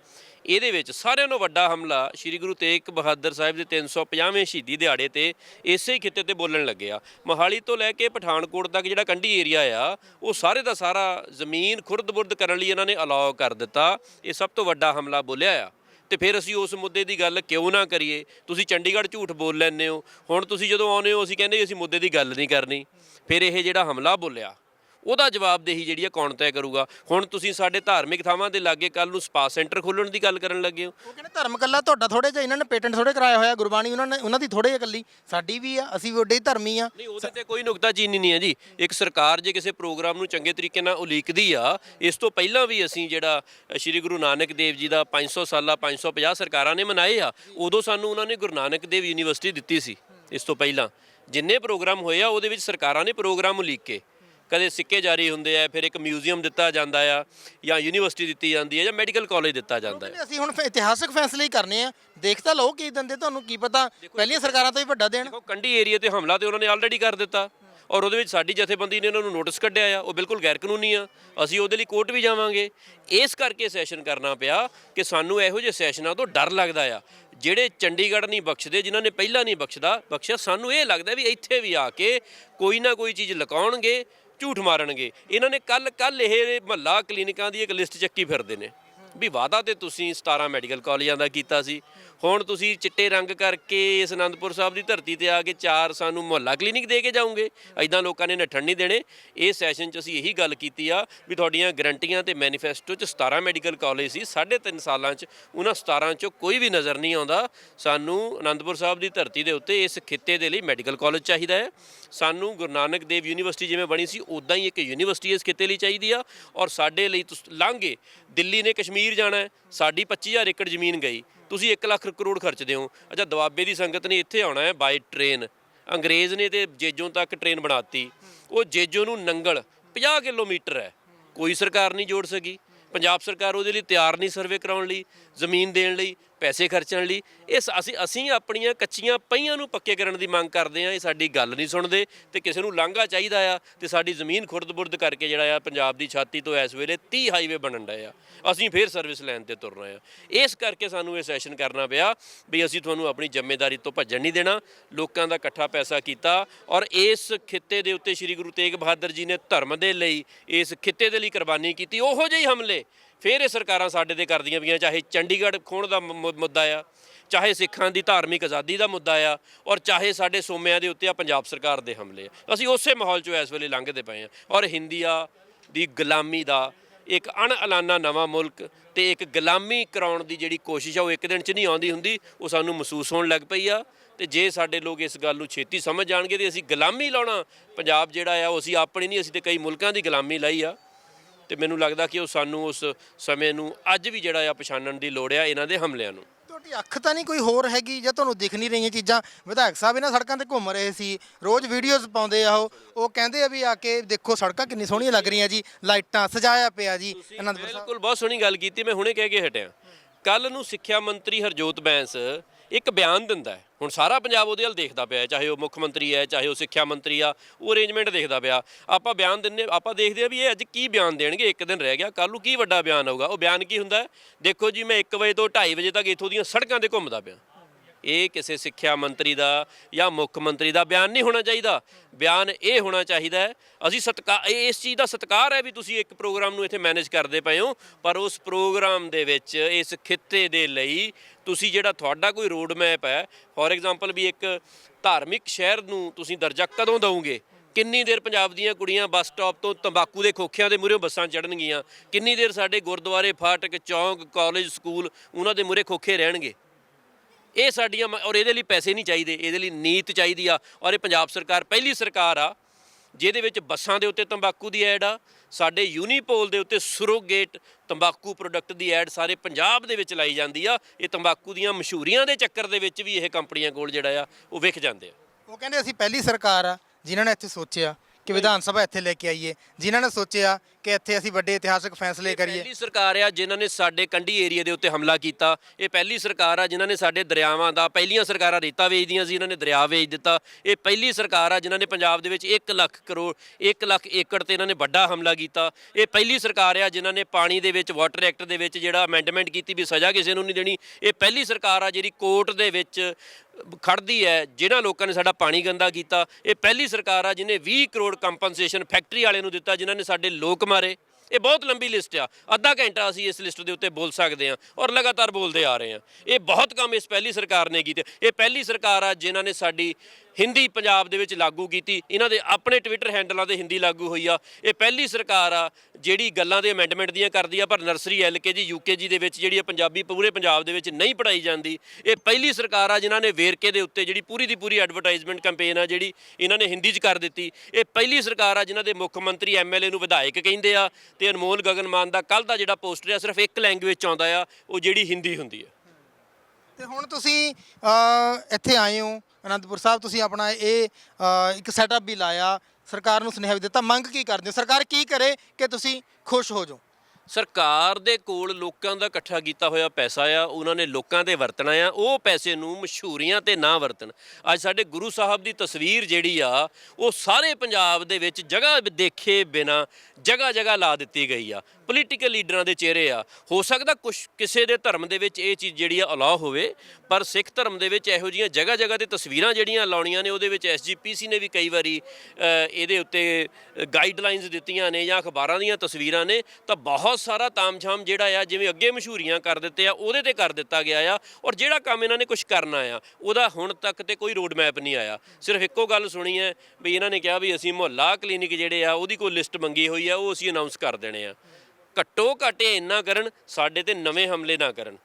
ਇਹਦੇ ਵਿੱਚ ਸਾਰਿਆਂ ਨਾਲੋਂ ਵੱਡਾ ਹਮਲਾ ਸ੍ਰੀ ਗੁਰੂ ਤੇਗ ਬਹਾਦਰ ਸਾਹਿਬ ਦੇ 350ਵੇਂ ਸ਼ਹੀਦੀ ਦਿਹਾੜੇ ਤੇ ਇਸੇ ਖਿੱਤੇ ਤੇ ਬੋਲਣ ਲੱਗੇ ਆ ਮੋਹਾਲੀ ਤੋਂ ਲੈ ਕੇ ਪਠਾਨਕੋਟ ਤੱਕ ਜਿਹੜਾ ਕੰਢੀ ਏਰੀਆ ਆ, ਉਹ ਸਾਰੇ ਦਾ ਸਾਰਾ ਜ਼ਮੀਨ ਖੁਰਦ-ਬੁਰਦ ਕਰਨ ਲਈ ਇਹਨਾਂ ਨੇ ਅਲਾਉ ਕਰ ਦਿੱਤਾ। ਇਹ ਸਭ ਤੋਂ ਵੱਡਾ ਹਮਲਾ ਬੋਲਿਆ ਆ। ਤੇ ਫਿਰ ਅਸੀਂ ਉਸ ਮੁੱਦੇ ਦੀ ਗੱਲ ਕਿਉਂ ਨਾ ਕਰੀਏ? ਤੁਸੀਂ ਚੰਡੀਗੜ੍ਹ ਝੂਠ ਬੋਲ ਲੈਂਦੇ ਹੋ। ਹੁਣ ਤੁਸੀਂ ਜਦੋਂ ਆਉਂਦੇ ਹੋ, ਅਸੀਂ ਕਹਿੰਦੇ ਅਸੀਂ ਮੁੱਦੇ ਦੀ ਗੱਲ ਨਹੀਂ ਕਰਨੀ। ਫਿਰ ਇਹ ਜਿਹੜਾ ਹਮਲਾ ਬੋਲਿਆ ਉਹਦਾ ਜਵਾਬਦੇਹੀ ਜਿਹੜੀ ਆ ਕੌਣ ਤੈਅ ਕਰੂਗਾ? ਹੁਣ ਤੁਸੀਂ ਸਾਡੇ ਧਾਰਮਿਕ ਥਾਵਾਂ ਦੇ ਲਾਗੇ ਕੱਲ ਨੂੰ ਸਪਾ ਸੈਂਟਰ ਖੋਲਣ ਦੀ ਗੱਲ ਕਰਨ ਲੱਗੇ ਹੋ। ਉਹ ਕਹਿੰਦੇ ਧਰਮ ਕੱਲਾ ਤੁਹਾਡਾ ਥੋੜੇ ਜਿਹਾ ਇਹਨਾਂ ਨੇ ਪੇਟੈਂਟ ਥੋੜੇ ਕਰਾਇਆ ਹੋਇਆ ਗੁਰਬਾਣੀ ਉਹਨਾਂ ਨੇ ਉਹਨਾਂ ਦੀ ਥੋੜੇ ਜਿਹਾ ਇਕੱਲੀ। ਸਾਡੀ ਵੀ ਆ ਅਸੀਂ ਵੀ ਓਡੇ ਹੀ ਧਰਮੀ ਆ। ਨਹੀਂ ਉਹਦੇ ਤੇ ਕੋਈ ਨੁਕਤਾ ਚੀਨੀ ਨਹੀਂ ਹੈ ਜੀ। ਇੱਕ ਸਰਕਾਰ ਜੇ ਕਿਸੇ ਪ੍ਰੋਗਰਾਮ ਨੂੰ ਚੰਗੇ ਤਰੀਕੇ ਨਾਲ ਉਲੀਕਦੀ ਆ ਇਸ ਤੋਂ ਪਹਿਲਾਂ ਵੀ ਅਸੀਂ ਜਿਹੜਾ ਸ਼੍ਰੀ ਗੁਰੂ ਨਾਨਕ ਦੇਵ ਜੀ ਦਾ 500 ਸਾਲਾ 550 ਸਰਕਾਰਾਂ ਨੇ ਮਨਾਏ ਆ ਉਦੋਂ ਸਾਨੂੰ ਉਹਨਾਂ ਨੇ ਗੁਰੂ ਨਾਨਕ ਦੇਵ ਯੂਨੀਵਰਸਿਟੀ ਦਿੱਤੀ ਸੀ ਇਸ ਤੋਂ ਪਹਿਲਾਂ। ਜਿੰਨੇ ਪ੍ਰੋਗਰਾਮ ਹੋਏ ਆ ਉਹਦੇ ਵਿੱਚ ਸਰਕਾਰਾਂ ਨੇ ਪ੍ਰੋਗਰਾਮ ਉਲੀਕ। ਕਦੇ ਸਿੱਕੇ ਜਾਰੀ ਹੁੰਦੇ ਆ ਫਿਰ ਇੱਕ ਮਿਊਜ਼ੀਅਮ ਦਿੱਤਾ ਜਾਂਦਾ ਆ ਜਾਂ ਯੂਨੀਵਰਸਿਟੀ ਦਿੱਤੀ ਜਾਂਦੀ ਹੈ ਜਾਂ ਮੈਡੀਕਲ ਕਾਲਜ ਦਿੱਤਾ ਜਾਂਦਾ ਹੈ ਅਸੀਂ ਹੁਣ ਫ- ਇਤਿਹਾਸਕ ਫੈਸਲੇ ਹੀ ਕਰਨੇ ਆ। ਦੇਖ ਤਾਂ ਲਓ ਕੀ ਦਿੰਦੇ ਤੁਹਾਨੂੰ ਕੀ ਪਤਾ ਪਹਿਲੀਆਂ ਸਰਕਾਰਾਂ ਤੋਂ ਵੀ ਵੱਡਾ ਦੇਣ। ਦੇਖੋ ਕੰਢੀ ਏਰੀਆ ਤੇ ਹਮਲਾ ਤੇ ਉਹਨਾਂ ਨੇ ਆਲਰੇਡੀ ਕਰ ਦਿੱਤਾ। ਔਰ ਉਹਦੇ ਵਿੱਚ ਸਾਡੀ ਜਥੇਬੰਦੀ ਨੇ ਉਹਨਾਂ ਨੂੰ ਨੋਟਿਸ ਕੱਢਿਆ ਆ। ਉਹ ਬਿਲਕੁਲ ਗੈਰ ਕਾਨੂੰਨੀ ਆ। ਅਸੀਂ ਉਹਦੇ ਲਈ ਕੋਰਟ ਵੀ ਜਾਵਾਂਗੇ। ਇਸ ਕਰਕੇ ਸੈਸ਼ਨ ਕਰਨਾ ਪਿਆ ਕਿ ਸਾਨੂੰ ਇਹੋ ਜਿਹੇ ਸੈਸ਼ਨਾਂ ਤੋਂ ਡਰ ਲੱਗਦਾ ਆ। ਜਿਹੜੇ ਚੰਡੀਗੜ੍ਹ ਨਹੀਂ ਬਖਸ਼ਦੇ ਜਿਨ੍ਹਾਂ ਨੇ ਪਹਿਲਾਂ ਨਹੀਂ ਬਖਸ਼ਦਾ ਬਖਸ਼ਿਆ ਸਾਨੂੰ ਇਹ ਲੱਗਦਾ ਵੀ ਇੱਥੇ ਵੀ ਆ ਕੇ ਕੋਈ ਨਾ ਕੋਈ ਚੀਜ਼ ਲਕਾਉਣਗੇ। ਝੂਠ ਮਾਰਨਗੇ। ਇਹਨਾਂ ਨੇ ਕੱਲ ਕੱਲ ਇਹ ਮਹੱਲਾ ਕਲੀਨਿਕਾਂ ਦੀ ਇੱਕ ਲਿਸਟ ਚੱਕੀ ਫਿਰਦੇ ਨੇ। ਵੀ ਵਾਅਦਾ ਤੇ ਤੁਸੀਂ 17 ਮੈਡੀਕਲ ਕਾਲਜਾਂ ਦਾ ਕੀਤਾ ਸੀ। ਹੁਣ ਤੁਸੀਂ ਚਿੱਟੇ ਰੰਗ ਕਰਕੇ ਇਸ ਅਨੰਦਪੁਰ ਸਾਹਿਬ ਦੀ ਧਰਤੀ ਤੇ ਆ ਕੇ ਚਾਰ ਸਾਨੂੰ ਮੁਹੱਲਾ ਕਲੀਨਿਕ ਦੇ ਕੇ ਜਾਓਗੇ। ਐਦਾਂ ਲੋਕਾਂ ਨੇ ਨੱਠਣ ਨਹੀਂ ਦੇਣੇ। ਇਹ ਸੈਸ਼ਨ 'ਚ ਅਸੀਂ ਇਹੀ ਗੱਲ ਕੀਤੀ ਆ ਵੀ ਤੁਹਾਡੀਆਂ ਗਰੰਟੀਆਂ ਤੇ ਮੈਨੀਫੈਸਟੋ 'ਚ 17 ਮੈਡੀਕਲ ਕਾਲਜ ਸੀ। ਸਾਢੇ ਤਿੰਨ ਸਾਲਾਂ 'ਚ ਉਹਨਾਂ 17 'ਚੋਂ ਕੋਈ ਵੀ ਨਜ਼ਰ ਨਹੀਂ ਆਉਂਦਾ। ਸਾਨੂੰ ਅਨੰਦਪੁਰ ਸਾਹਿਬ ਦੀ ਧਰਤੀ ਦੇ ਉੱਤੇ ਇਸ ਖਿੱਤੇ ਦੇ ਲਈ ਮੈਡੀਕਲ ਕਾਲਜ ਚਾਹੀਦਾ ਹੈ। ਸਾਨੂੰ ਗੁਰੂ ਨਾਨਕ ਦੇਵ ਯੂਨੀਵਰਸਿਟੀ ਜਿਵੇਂ ਬਣੀ ਸੀ ਉਦਾਂ ਹੀ ਇੱਕ ਯੂਨੀਵਰਸਿਟੀ ਇਸ ਖਿੱਤੇ ਲਈ ਚਾਹੀਦੀ ਆ। ਔਰ ਸਾਡੇ ਲਈ ਤੁਸ ਲਾਂਘੇ ਦਿੱਲੀ ਨੇ ਕਸ਼ਮੀਰ ਜਾਣਾ ਹੈ, ਸਾਡੀ 25000 ਏਕੜ ਜ਼ਮੀਨ ਗਈ, ਤੁਸੀਂ 1 ਲੱਖ ਕਰੋੜ ਖਰਚਦੇ ਹੋ। ਅੱਛਾ, ਦੁਆਬੇ ਦੀ ਸੰਗਤ ਨੇ ਇੱਥੇ ਆਉਣਾ ਹੈ ਬਾਈ ਟ੍ਰੇਨ ਅੰਗਰੇਜ਼ ਨੇ ਤੇ ਜੇਜੋਂ ਤੱਕ ਟ੍ਰੇਨ ਬਣਾਤੀ ਉਹ ਜੇਜੋਂ ਨੂੰ ਨੰਗਲ 50 ਕਿਲੋਮੀਟਰ ਹੈ। ਕੋਈ ਸਰਕਾਰ ਨਹੀਂ ਜੋੜ ਸਕੀ। ਪੰਜਾਬ ਸਰਕਾਰ ਉਹਦੇ ਲਈ ਤਿਆਰ ਨਹੀਂ ਸਰਵੇ ਕਰਾਉਣ ਲਈ, ਜ਼ਮੀਨ ਦੇਣ ਲਈ। ਪੈਸੇ ਖਰਚਣ ਲਈ। ਇਸ ਅਸੀਂ ਅਸੀਂ ਆਪਣੀਆਂ ਕੱਚੀਆਂ ਪਹੀਆਂ ਨੂੰ ਪੱਕੇ ਕਰਨ ਦੀ ਮੰਗ ਕਰਦੇ ਆ ਇਹ ਸਾਡੀ ਗੱਲ ਨਹੀਂ ਸੁਣਦੇ ਤੇ ਕਿਸੇ ਨੂੰ ਲਾਂਘਾ ਚਾਹੀਦਾ ਆ ਤੇ ਸਾਡੀ ਜ਼ਮੀਨ ਖੁਰਦ-ਬੁਰਦ ਕਰਕੇ ਜਿਹੜਾ ਆ ਪੰਜਾਬ ਦੀ ਛਾਤੀ ਤੋਂ ਇਸ ਵੇਲੇ 30 ਹਾਈਵੇ ਬਣਨ ਡਏ ਆ। ਅਸੀਂ ਫੇਰ ਸਰਵਿਸ ਲੈਣ ਤੇ ਤੁਰ ਰਹੇ ਆ ਇਸ ਕਰਕੇ ਸਾਨੂੰ ਇਹ ਸੈਸ਼ਨ ਕਰਨਾ ਪਿਆ ਵੀ ਅਸੀਂ ਤੁਹਾਨੂੰ ਆਪਣੀ ਜ਼ਿੰਮੇਵਾਰੀ ਤੋਂ ਭੱਜਣ ਨਹੀਂ ਦੇਣਾ। ਲੋਕਾਂ ਦਾ ਇਕੱਠਾ ਪੈਸਾ ਕੀਤਾ ਔਰ ਇਸ ਖਿੱਤੇ ਦੇ ਉੱਤੇ ਸ੍ਰੀ ਗੁਰੂ ਤੇਗ ਬਹਾਦਰ ਜੀ ਨੇ ਧਰਮ ਦੇ ਲਈ, ਇਸ ਖਿੱਤੇ ਦੇ ਲਈ ਕੁਰਬਾਨੀ ਕੀਤੀ। ਉਹੋ ਜਿਹੇ ਹਮਲੇ ਫਿਰ ਇਹ ਸਰਕਾਰਾਂ ਸਾਡੇ ਤੇ ਕਰਦੀਆਂ ਪਈਆਂ, ਚਾਹੇ ਚੰਡੀਗੜ੍ਹ ਖੋਣ ਦਾ ਮੁੱਦਾ ਆ, ਚਾਹੇ ਸਿੱਖਾਂ ਦੀ ਧਾਰਮਿਕ ਆਜ਼ਾਦੀ ਦਾ ਮੁੱਦਾ ਆ, ਔਰ ਚਾਹੇ ਸਾਡੇ ਸੋਮਿਆਂ ਦੇ ਉੱਤੇ ਆ ਪੰਜਾਬ ਸਰਕਾਰ ਦੇ ਹਮਲੇ ਆ। ਅਸੀਂ ਉਸੇ ਮਾਹੌਲ 'ਚੋਂ ਇਸ ਵੇਲੇ ਲੰਘਦੇ ਪਏ ਆ, ਔਰ ਹਿੰਦੀਆ ਦੀ ਗੁਲਾਮੀ ਦਾ ਇੱਕ ਅਣਐਲਾਨਾ ਨਵਾਂ ਮੁਲਕ ਤੇ ਇੱਕ ਗੁਲਾਮੀ ਕਰਾਉਣ ਦੀ ਜਿਹੜੀ ਕੋਸ਼ਿਸ਼ ਆ, ਉਹ ਇੱਕ ਦਿਨ 'ਚ ਨਹੀਂ ਆਉਂਦੀ ਹੁੰਦੀ, ਉਹ ਸਾਨੂੰ ਮਹਿਸੂਸ ਹੋਣ ਲੱਗ ਪਈ ਆ। ਤੇ ਜੇ ਸਾਡੇ ਲੋਕ ਇਸ ਗੱਲ ਨੂੰ ਛੇਤੀ ਸਮਝ ਜਾਣਗੇ ਤੇ ਅਸੀਂ ਗੁਲਾਮੀ ਲਾਉਣਾ, ਪੰਜਾਬ ਜਿਹੜਾ ਆ, ਉਹ ਅਸੀਂ ਆਪਣੀ ਨਹੀਂ, ਅਸੀਂ ਤੇ ਕਈ ਮੁਲਕਾਂ ਦੀ ਗੁਲਾਮੀ ਲਈ ਆ। ਤੇ ਮੈਨੂੰ ਲੱਗਦਾ ਕਿ ਉਹ ਸਾਨੂੰ ਉਸ ਸਮੇਂ ਨੂੰ ਅੱਜ ਵੀ ਜਿਹੜਾ ਆ ਪਛਾਣਨ ਦੀ ਲੋੜ ਆ ਇਹਨਾਂ ਦੇ ਹਮਲਿਆਂ ਨੂੰ। ਤੁਹਾਡੀ ਅੱਖ ਤਾਂ ਨਹੀਂ ਕੋਈ ਹੋਰ ਹੈਗੀ ਜਾਂ ਤੁਹਾਨੂੰ ਦਿਖ ਨਹੀਂ ਰਹੀਆਂ ਚੀਜ਼ਾਂ? ਵਿਧਾਇਕ ਸਾਹਿਬ ਇਹਨਾਂ ਸੜਕਾਂ ਤੇ ਘੁੰਮ ਰਹੇ ਸੀ ਰੋਜ਼ ਵੀਡੀਓਜ਼ ਪਾਉਂਦੇ ਆ ਉਹ। ਉਹ ਕਹਿੰਦੇ ਆ ਵੀ ਆ ਕੇ ਦੇਖੋ ਸੜਕਾਂ ਕਿੰਨੀ ਸੋਹਣੀਆਂ ਲੱਗ ਰਹੀਆਂ ਜੀ ਲਾਈਟਾਂ ਸਜਾਇਆ ਪਿਆ ਜੀ ਅਨੰਦਪੁਰ ਸਾਹਿਬ। ਬਿਲਕੁਲ ਬਹੁਤ ਸੋਹਣੀ ਗੱਲ ਕੀਤੀ ਮੈਂ ਹੁਣੇ ਕਹਿ ਕੇ ਹਟਿਆ। ਕੱਲ ਨੂੰ ਸਿੱਖਿਆ ਮੰਤਰੀ ਹਰਜੋਤ ਬੈਂਸ ਇੱਕ ਬਿਆਨ ਦਿੰਦਾ ਹੈ। ਹੁਣ ਸਾਰਾ ਪੰਜਾਬ ਉਹਦੇ ਵੱਲ ਦੇਖਦਾ ਪਿਆ ਹੈ, ਚਾਹੇ ਉਹ ਮੁੱਖ ਮੰਤਰੀ ਹੈ ਚਾਹੇ ਉਹ ਸਿੱਖਿਆ ਮੰਤਰੀ ਆ ਉਹ ਅਰੇਂਜਮੈਂਟ ਦੇਖਦਾ ਪਿਆ। ਆਪਾਂ ਬਿਆਨ ਦਿੰਨੇ ਆਪਾਂ ਦੇਖਦੇ ਆ ਵੀ ਇਹ ਅੱਜ ਕੀ ਬਿਆਨ ਦੇਣਗੇ ਇੱਕ ਦਿਨ ਰਹਿ ਗਿਆ ਕੱਲ ਨੂੰ ਕੀ ਵੱਡਾ ਬਿਆਨ ਆਊਗਾ? ਉਹ ਬਿਆਨ ਕੀ ਹੁੰਦਾ ਹੈ? ਦੇਖੋ ਜੀ ਮੈਂ 1 ਵਜੇ ਤੋਂ 2:30 ਵਜੇ ਤੱਕ ਇੱਥੋਂ ਦੀਆਂ ਸੜਕਾਂ ਤੇ ਘੁੰਮਦਾ ਪਿਆ। ਇਹ ਕਿਸੇ ਸਿੱਖਿਆ ਮੰਤਰੀ ਦਾ ਜਾਂ ਮੁੱਖ ਮੰਤਰੀ ਦਾ ਬਿਆਨ ਨਹੀਂ ਹੋਣਾ ਚਾਹੀਦਾ। ਬਿਆਨ ਇਹ ਹੋਣਾ ਚਾਹੀਦਾ ਹੈ ਅਸੀਂ ਸਤਿਕਾਰ ਇਹ ਇਸ ਚੀਜ਼ ਦਾ ਸਤਿਕਾਰ ਹੈ ਵੀ ਤੁਸੀਂ ਇੱਕ ਪ੍ਰੋਗਰਾਮ ਨੂੰ ਇੱਥੇ ਮੈਨੇਜ ਕਰਦੇ ਪਏ ਹੋ ਪਰ ਉਸ ਪ੍ਰੋਗਰਾਮ ਦੇ ਵਿੱਚ ਇਸ ਖਿੱਤੇ ਦੇ ਲਈ ਤੁਸੀਂ ਜਿਹੜਾ ਤੁਹਾਡਾ ਕੋਈ ਰੋਡ ਮੈਪ ਹੈ ਫੋਰ ਐਗਜ਼ਾਮਪਲ ਵੀ ਇੱਕ ਧਾਰਮਿਕ ਸ਼ਹਿਰ ਨੂੰ ਤੁਸੀਂ ਦਰਜਾ ਕਦੋਂ ਦਵੋਗੇ? ਕਿੰਨੀ ਦੇਰ ਪੰਜਾਬ ਦੀਆਂ ਕੁੜੀਆਂ ਬੱਸ ਸਟਾਪ ਤੋਂ ਤੰਬਾਕੂ ਦੇ ਖੋਖਿਆਂ ਦੇ ਮੂਹਰੇ ਬੱਸਾਂ ਚੜਨਗੀਆਂ ਕਿੰਨੀ ਦੇਰ ਸਾਡੇ ਗੁਰਦੁਆਰੇ, ਫਾਟਕ, ਚੌਂਕ ਕਾਲਜ ਸਕੂਲ ਉਹਨਾਂ ਦੇ ਮੂਹਰੇ ਖੋਖੇ ਰਹਿਣਗੇ? ਇਹ ਸਾਡੀਆਂ ਮ- ਔਰ ਇਹਦੇ ਲਈ ਪੈਸੇ ਨਹੀਂ ਚਾਹੀਦੇ, ਇਹਦੇ ਲਈ ਨੀਤ ਚਾਹੀਦੀ ਆ ਔਰ ਇਹ ਪੰਜਾਬ ਸਰਕਾਰ ਪਹਿਲੀ ਸਰਕਾਰ ਆ। ਜਿਹਦੇ ਵਿੱਚ ਬੱਸਾਂ ਦੇ ਉੱਤੇ ਤੰਬਾਕੂ ਦੀ ਐਡ ਆ, ਸਾਡੇ ਯੂਨੀਪੋਲ ਦੇ ਉੱਤੇ ਸੁਰੋਗੇਟ ਤੰਬਾਕੂ ਪ੍ਰੋਡਕਟ ਦੀ ਐਡ ਸਾਰੇ ਪੰਜਾਬ ਦੇ ਵਿੱਚ ਲਾਈ ਜਾਂਦੀ ਆ। ਇਹ ਤੰਬਾਕੂ ਦੀਆਂ ਮਸ਼ਹੂਰੀਆਂ ਦੇ ਚੱਕਰ ਦੇ ਵਿੱਚ ਵੀ ਇਹ ਕੰਪਨੀਆਂ ਕੋਲ ਜਿਹੜਾ ਆ, ਉਹ ਵਿਖ ਜਾਂਦੇ ਆ। ਉਹ ਕਹਿੰਦੇ ਅਸੀਂ ਪਹਿਲੀ ਸਰਕਾਰ ਆ, ਜਿਨ੍ਹਾਂ ਨੇ ਇੱਥੇ ਸੋਚਿਆ ਕਿ ਵਿਧਾਨ ਸਭਾ ਇੱਥੇ ਲੈ ਕੇ ਆਈਏ। ਜਿਨ੍ਹਾਂ ਨੇ ਸੋਚਿਆ ਕਿ ਇੱਥੇ ਅਸੀਂ ਵੱਡੇ ਇਤਿਹਾਸਕ ਫੈਸਲੇ ਕਰੀਏ। ਪਹਿਲੀ ਸਰਕਾਰ ਆ ਜਿਨ੍ਹਾਂ ਨੇ ਸਾਡੇ ਕੰਢੀ ਏਰੀਆ ਦੇ ਉੱਤੇ ਹਮਲਾ ਕੀਤਾ। ਇਹ ਪਹਿਲੀ ਸਰਕਾਰ ਆ ਜਿਨ੍ਹਾਂ ਨੇ ਸਾਡੇ ਦਰਿਆਵਾਂ ਦਾ ਪਹਿਲੀਆਂ ਸਰਕਾਰਾਂ ਰੇਤਾ ਵੇਚਦੀਆਂ ਸੀ ਇਹਨਾਂ ਨੇ ਦਰਿਆ ਵੇਚ ਦਿੱਤਾ। ਇਹ ਪਹਿਲੀ ਸਰਕਾਰ ਆ ਜਿਨ੍ਹਾਂ ਨੇ ਪੰਜਾਬ ਦੇ ਵਿੱਚ 1 ਲੱਖ ਕਰੋੜ 1 ਲੱਖ ਏਕੜ ਤੇ ਇਹਨਾਂ ਨੇ ਵੱਡਾ ਹਮਲਾ ਕੀਤਾ। ਇਹ ਪਹਿਲੀ ਸਰਕਾਰ ਆ ਜਿਨ੍ਹਾਂ ਨੇ ਪਾਣੀ ਦੇ ਵਿੱਚ ਵਾਟਰ ਐਕਟ ਦੇ ਵਿੱਚ ਜਿਹੜਾ ਅਮੈਂਡਮੈਂਟ ਕੀਤੀ ਵੀ ਸਜ਼ਾ ਕਿਸੇ ਨੂੰ ਨਹੀਂ ਦੇਣੀ। ਇਹ ਪਹਿਲੀ ਸਰਕਾਰ ਆ ਜਿਹੜੀ ਕੋਰਟ ਦੇ ਵਿੱਚ ਖੜਦੀ ਹੈ, ਜਿਨ੍ਹਾਂ ਲੋਕਾਂ ਨੇ ਸਾਡਾ ਪਾਣੀ ਗੰਦਾ ਕੀਤਾ, ਇਹ ਪਹਿਲੀ ਸਰਕਾਰ ਆ ਜਿਹਨੇ 20 ਕਰੋੜ ਕੰਪਨਸੇਸ਼ਨ ਫੈਕਟਰੀ ਵਾਲੇ ਨੂੰ ਦਿੱਤਾ, ਜਿਨ੍ਹਾਂ ਨੇ ਸਾਡੇ ਲੋਕ ਮਾਰੇ। ਇਹ ਬਹੁਤ ਲੰਬੀ ਲਿਸਟ ਆ। ਅੱਧਾ ਘੰਟਾ ਅਸੀਂ ਇਸ ਲਿਸਟ ਦੇ ਉੱਤੇ ਬੋਲ ਸਕਦੇ ਹਾਂ ਔਰ ਲਗਾਤਾਰ ਬੋਲਦੇ ਆ ਰਹੇ ਹਾਂ। ਇਹ ਬਹੁਤ ਕੰਮ ਇਸ ਪਹਿਲੀ ਸਰਕਾਰ ਨੇ ਕੀਤੇ। ਇਹ ਪਹਿਲੀ ਸਰਕਾਰ ਆ ਜਿਨ੍ਹਾਂ ਨੇ ਸਾਡੀ ਹਿੰਦੀ ਪੰਜਾਬ ਦੇ ਵਿੱਚ ਲਾਗੂ ਕੀਤੀ। ਇਹਨਾਂ ਦੇ ਆਪਣੇ ਟਵਿੱਟਰ ਹੈਂਡਲਾਂ ਤੇ ਹਿੰਦੀ ਲਾਗੂ ਹੋਈ ਆ। ਇਹ ਪਹਿਲੀ ਸਰਕਾਰ ਆ, ਜਿਹੜੀ ਗੱਲਾਂ ਦੇ ਅਮੈਂਡਮੈਂਟ ਦੀਆਂ ਕਰਦੀ ਆ, ਪਰ ਨਰਸਰੀ ਐਲਕੇਜੀ ਯੂਕੇਜੀ ਦੇ ਵਿੱਚ ਜਿਹੜੀ ਆ ਪੰਜਾਬੀ, ਪੂਰੇ ਪੰਜਾਬ ਦੇ ਵਿੱਚ ਨਹੀਂ ਪੜਾਈ ਜਾਂਦੀ। ਇਹ ਪਹਿਲੀ ਸਰਕਾਰ ਆ ਜਿਨ੍ਹਾਂ ਨੇ ਵੇਰਕੇ ਦੇ ਉੱਤੇ ਜਿਹੜੀ ਪੂਰੀ ਦੀ ਪੂਰੀ ਐਡਵਰਟਾਈਜ਼ਮੈਂਟ ਕੈਂਪੇਨ ਆ, ਜਿਹੜੀ ਇਹਨਾਂ ਨੇ ਹਿੰਦੀ 'ਚ ਕਰ ਦਿੱਤੀ। ਇਹ ਪਹਿਲੀ ਸਰਕਾਰ ਆ ਜਿਨ੍ਹਾਂ ਦੇ ਮੁੱਖ ਮੰਤਰੀ ਐਮਐਲਏ ਨੂੰ ਵਿਧਾਇਕ ਕਹਿੰਦੇ ਆ ਤੇ ਅਨਮੋਲ ਗਗਨ ਮਾਨ ਦਾ ਕੱਲ ਦਾ ਜਿਹੜਾ ਪੋਸਟਰ ਆ ਸਿਰਫ ਇੱਕ ਲੈਂਗੁਏਜ 'ਚ ਆਉਂਦਾ ਆ, ਉਹ ਜਿਹੜੀ ਹਿੰਦੀ ਹੁੰਦੀ ਆ। ਤੇ ਹੁਣ ਤੁਸੀਂ ਅ, ਇੱਥੇ ਆਏ ਹੋ ਅਨੰਦਪੁਰ ਸਾਹਿਬ ਤੁਸੀਂ ਆਪਣਾ ਇਹ ਅ, ਇੱਕ ਸੈਟਅਪ ਵੀ ਲਾਇਆ ਸਰਕਾਰ ਨੂੰ ਸੁਨੇਹਾ ਵੀ ਦਿੱਤਾ ਮੰਗ ਕੀ ਕਰਦੇ ਹੋ? ਸਰਕਾਰ ਕੀ ਕਰੇ ਕਿ ਤੁਸੀਂ ਖੁਸ਼ ਹੋ ਜਾਓ? ਸਰਕਾਰ ਦੇ ਕੋਲ ਲੋਕਾਂ ਦਾ ਇਕੱਠਾ ਕੀਤਾ ਹੋਇਆ ਪੈਸਾ ਆ ਉਹਨਾਂ ਨੇ ਲੋਕਾਂ ਤੇ ਵਰਤਣਾ ਆ ਉਹ ਪੈਸੇ ਨੂੰ ਮਸ਼ਹੂਰੀਆਂ ਤੇ ਨਾ ਵਰਤਣ। ਅੱਜ ਸਾਡੇ ਗੁਰੂ ਸਾਹਿਬ ਦੀ ਤਸਵੀਰ ਜਿਹੜੀ ਆ ਉਹ ਸਾਰੇ ਪੰਜਾਬ ਦੇ ਵਿੱਚ ਜਗ੍ਹਾ ਦੇਖੇ ਬਿਨਾ ਜਗ੍ਹਾ ਜਗ੍ਹਾ ਲਾ ਦਿੱਤੀ ਗਈ ਆ। ਪੋਲੀਟੀਕਲ ਲੀਡਰਾਂ ਦੇ ਚਿਹਰੇ ਆ। ਹੋ ਸਕਦਾ ਕੁਝ ਕਿਸੇ ਦੇ ਧਰਮ ਦੇ ਵਿੱਚ ਇਹ ਚੀਜ਼ ਜਿਹੜੀ ਆ ਅਲਾਉ ਹੋਵੇ, ਪਰ ਸਿੱਖ ਧਰਮ ਦੇ ਵਿੱਚ ਇਹੋ ਜੀਆਂ ਜਗ੍ਹਾ ਜਗ੍ਹਾ ਤੇ ਤਸਵੀਰਾਂ ਜਿਹੜੀਆਂ ਲਾਉਣੀਆਂ ਨੇ, ਉਹਦੇ ਵਿੱਚ ਐਸਜੀਪੀਸੀ ਨੇ ਵੀ ਕਈ ਵਾਰੀ ਇਹਦੇ ਉੱਤੇ ਗਾਈਡਲਾਈਨਸ ਦਿੱਤੀਆਂ ਨੇ ਜਾਂ ਅਖਬਾਰਾਂ ਦੀਆਂ ਤਸਵੀਰਾਂ ਨੇ, ਤਾਂ ਬਹੁਤ ਸਾਰਾ ਤਾਮਝਾਮ ਜਿਹੜਾ ਆ, ਜਿਵੇਂ ਅੱਗੇ ਮਸ਼ਹੂਰੀਆਂ ਕਰ ਦਿੱਤੇ ਆ, ਉਹਦੇ ਤੇ ਕਰ ਦਿੱਤਾ ਗਿਆ ਆ, ਔਰ ਜਿਹੜਾ ਕੰਮ ਇਹਨਾਂ ਨੇ ਕੁਝ ਕਰਨਾ ਆ, ਉਹਦਾ ਹੁਣ ਤੱਕ ਤੇ ਕੋਈ ਰੋਡ ਮੈਪ ਨਹੀਂ ਆਇਆ। ਸਿਰਫ ਇੱਕੋ ਗੱਲ ਸੁਣੀ ਹੈ, ਵੀ ਇਹਨਾਂ ਨੇ ਕਿਹਾ ਵੀ ਅਸੀਂ ਮੁਹੱਲਾ ਕਲੀਨਿਕ ਜਿਹੜੇ ਆ, ਉਹਦੀ ਕੋਈ ਲਿਸਟ ਮੰਗੀ ਹੋਈ ਆ, ਉਹ ਅਸੀਂ ਅਨਾਉਂਸ ਕਰ ਦੇਣੇ ਆ। ਘੱਟੋ ਘੱਟ ਇਹ ਇੰਨਾ ਕਰਨ, ਸਾਡੇ ਤੇ ਨਵੇਂ ਹਮਲੇ ਨਾ ਕਰਨ।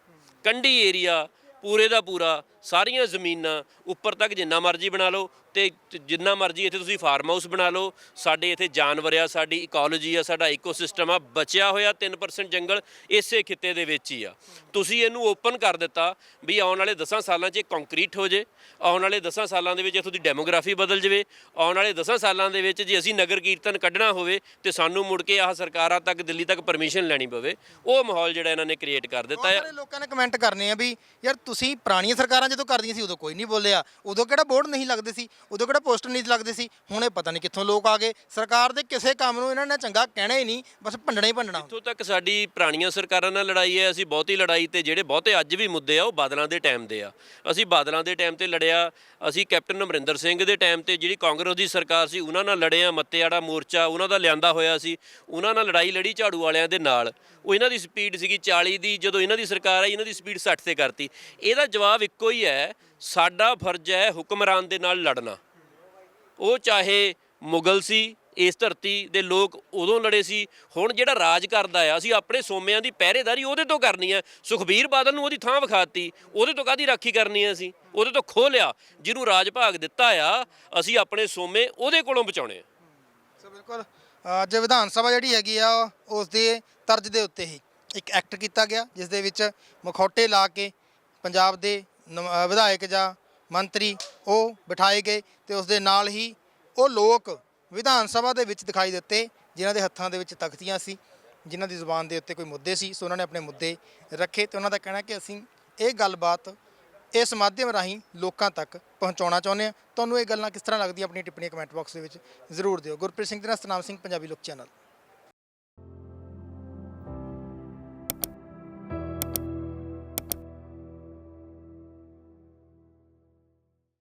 ਕੰਢੀ ਏਰੀਆ, ਪੂਰੇ ਦਾ ਪੂਰਾ ਸਾਰੀਆਂ ਜ਼ਮੀਨਾਂ ਉੱਪਰ ਤੱਕ ਜਿੰਨਾ ਮਰਜ਼ੀ ਬਣਾ ਲਓ ਤੇ ਜਿੰਨਾ ਮਰਜ਼ੀ ਇੱਥੇ ਤੁਸੀਂ ਫਾਰਮ ਹਾਊਸ ਬਣਾ ਲਓ, ਸਾਡੇ ਇੱਥੇ ਜਾਨਵਰ ਆ, ਸਾਡੀ ਇਕੋਲੋਜੀ ਆ, ਸਾਡਾ ਇਕੋਸਿਸਟਮ ਆ, ਬਚਿਆ ਹੋਇਆ 3% ਜੰਗਲ ਇਸੇ ਖਿੱਤੇ ਦੇ ਵਿੱਚ ਹੀ ਆ। ਤੁਸੀਂ ਇਹਨੂੰ ਓਪਨ ਕਰ ਦਿੱਤਾ ਵੀ ਆਉਣ ਵਾਲੇ 10 ਸਾਲਾਂ 'ਚ ਇਹ ਕੰਕਰੀਟ ਹੋ ਜੇ, ਆਉਣ ਵਾਲੇ 10 ਸਾਲਾਂ ਦੇ ਵਿੱਚ ਇੱਥੋਂ ਦੀ ਡੈਮੋਗ੍ਰਾਫੀ ਬਦਲ ਜਵੇ, ਆਉਣ ਵਾਲੇ 10 ਸਾਲਾਂ ਦੇ ਵਿੱਚ ਜੇ ਅਸੀਂ ਨਗਰ ਕੀਰਤਨ ਕੱਢਣਾ ਹੋਵੇ ਤੇ ਸਾਨੂੰ ਮੁੜ ਕੇ ਆਹ ਸਰਕਾਰਾਂ ਤੱਕ, ਦਿੱਲੀ ਤੱਕ ਪਰਮਿਸ਼ਨ ਲੈਣੀ ਪਵੇ, ਉਹ ਮਾਹੌਲ ਜਿਹੜਾ ਇਹਨਾਂ ਨੇ ਕ੍ਰੀਏਟ ਕਰ ਦਿੱਤਾ ਬਹੁਤ ਹੈ ਲੋਕਾਂ ਨੇ ਕਮੈਂਟ ਕਰਨੇ ਆ ਵੀ ਯਾਰ ਤੁਸੀਂ ਪੁਰਾਣੀਆਂ ਸਰਕਾਰਾਂ 'ਚ ਜਦੋਂ ਕਰਦੀਆਂ ਸੀ, ਉਦੋਂ ਕੋਈ ਨਹੀਂ ਬੋਲਿਆ। ਉਦੋਂ ਕਿਹੜਾ ਬੋਰਡ ਨਹੀਂ ਲੱਗਦੇ ਸੀ, ਉਦੋਂ ਕਿਹੜਾ ਪੋਸਟਰ ਨਹੀਂ ਲੱਗਦੇ ਸੀ, ਹੁਣ ਇਹ ਪਤਾ ਨਹੀਂ ਕਿੱਥੋਂ ਲੋਕ ਆ ਗਏ। ਸਰਕਾਰ ਦੇ ਕਿਸੇ ਕੰਮ ਨੂੰ ਇਹਨਾਂ ਨੇ ਚੰਗਾ ਕਹਿਣਾ ਹੀ ਨਹੀਂ, ਬਸ ਭੰਡਣਾ ਹੀ ਭੰਡਣਾ। ਇੱਥੋਂ ਤੱਕ ਸਾਡੀ ਪੁਰਾਣੀਆਂ ਸਰਕਾਰਾਂ ਨਾਲ ਲੜਾਈ ਹੈ, ਅਸੀਂ ਬਹੁਤੀ ਲੜਾਈ ਤੇ ਜਿਹੜੇ ਬਹੁਤੇ ਅੱਜ ਵੀ ਮੁੱਦੇ ਆ, ਉਹ ਬਾਦਲਾਂ ਦੇ ਟਾਈਮ ਦੇ ਆ। ਅਸੀਂ ਬਾਦਲਾਂ ਦੇ ਟਾਈਮ ਤੇ ਲੜਿਆ, ਅਸੀਂ ਕੈਪਟਨ ਅਮਰਿੰਦਰ ਸਿੰਘ ਦੇ ਟਾਈਮ ਤੇ ਜਿਹੜੀ ਕਾਂਗਰਸ ਦੀ ਸਰਕਾਰ ਸੀ, ਉਹਨਾਂ ਨਾਲ ਲੜਿਆ, ਮੱਤੇਆੜਾ ਮੋਰਚਾ, ਉਹਨਾਂ ਦਾ ਲਿਆਂਦਾ ਹੋਇਆ ਸੀ, ਉਹਨਾਂ ਨਾਲ ਲੜਾਈ ਲੜੀ ਝਾੜੂ ਵਾਲਿਆਂ ਦੇ ਨਾਲ। ਉਹ ਇਹਨਾਂ ਦੀ ਸਪੀਡ ਸੀਗੀ 40 ਦੀ, ਜਦੋਂ ਇਹਨਾਂ ਦੀ ਸਰਕਾਰ ਆਈ, ਇਹਨਾਂ ਦੀ ਸਪੀਡ 60 ਤੇ ਕਰਤੀ। ਇਹਦਾ ਜਵਾਬ ਇੱਕੋ ਹੀ ਹੈ ਸਾਡਾ ਫਰਜ਼ ਹੈ ਹੁਕਮਰਾਨ ਦੇ ਨਾਲ ਲੜਨਾ। ਉਹ ਚਾਹੇ ਮੁਗਲ ਸੀ, ਇਸ ਧਰਤੀ ਦੇ ਲੋਕ ਉਦੋਂ ਲੜੇ ਸੀ, ਹੁਣ ਜਿਹੜਾ ਰਾਜ ਕਰਦਾ ਆ, ਅਸੀਂ ਆਪਣੇ ਸੋਮਿਆਂ ਦੀ ਪਹਿਰੇਦਾਰੀ ਉਹਦੇ ਤੋਂ ਕਰਨੀ ਹੈ। ਸੁਖਬੀਰ ਬਾਦਲ ਨੂੰ ਉਹਦੀ ਥਾਂ ਵਿਖਾਤੀ, ਉਹਦੇ ਤੋਂ ਕਾਦੀ ਰਾਖੀ ਕਰਨੀ ਹੈ ਅਸੀਂ? ਉਹਦੇ ਤੋਂ ਖੋਹ ਲਿਆ, ਜਿਹਨੂੰ ਰਾਜ ਭਾਗ ਦਿੱਤਾ ਆ, ਅਸੀਂ ਆਪਣੇ ਸੋਮੇ ਉਹਦੇ ਕੋਲੋਂ ਬਚਾਉਣੇ ਆ। ਸੋ ਬਿਲਕੁਲ, ਅੱਜ ਵਿਧਾਨ ਸਭਾ ਜਿਹੜੀ ਹੈਗੀ ਆ, ਉਸ ਦੇ ਤਰਜ ਦੇ ਉੱਤੇ ਹੀ ਇੱਕ ਐਕਟ ਕੀਤਾ ਗਿਆ, ਜਿਸ ਦੇ ਵਿੱਚ ਮਖੌਟੇ ਲਾ ਕੇ ਪੰਜਾਬ ਦੇ ਨਵ- ਅ, ਵਿਧਾਇਕ ਜਾਂ ਮੰਤਰੀ ਉਹ ਬਿਠਾਏ ਗਏ ਤੇ ਉਸ ਦੇ ਨਾਲ ਹੀ ਉਹ ਲੋਕ ਵਿਧਾਨ ਸਭਾ ਦੇ ਵਿੱਚ ਦਿਖਾਈ ਦਿੱਤੇ ਜਿਨ੍ਹਾਂ ਦੇ ਹੱਥਾਂ ਦੇ ਵਿੱਚ ਤਖਤੀਆਂ ਸੀ ਜਿਨ੍ਹਾਂ ਦੀ ਜ਼ੁਬਾਨ ਦੇ ਉੱਤੇ ਕੋਈ ਮੁੱਦੇ ਸੀ ਸੋ ਉਹਨਾਂ ਨੇ ਆਪਣੇ ਮੁੱਦੇ ਰੱਖੇ ਤੇ ਉਹਨਾਂ ਦਾ ਕਹਿਣਾ ਕਿ ਅਸੀਂ ਇਹ ਗੱਲਬਾਤ ਇਸ ਮਾਧਿਅਮ ਰਾਹੀਂ ਲੋਕਾਂ ਤੱਕ ਪਹੁੰਚਾਉਣਾ ਚਾਹੁੰਦੇ ਹਾਂ। ਤੁਹਾਨੂੰ ਇਹ ਗੱਲਾਂ ਕਿਸ ਤਰ੍ਹਾਂ ਲੱਗਦੀਆਂ ਆਪਣੀ ਟਿੱਪਣੀ ਕਮੈਂਟ ਬਾਕਸ ਦੇ ਵਿੱਚ ਜ਼ਰੂਰ ਦਿਓ। ਗੁਰਪ੍ਰੀਤ ਸਿੰਘ ਦੇ ਨਾਲ ਸਤਨਾਮ ਸਿੰਘ ਪੰਜਾਬੀ ਲੋਕ ਚੈਨਲ।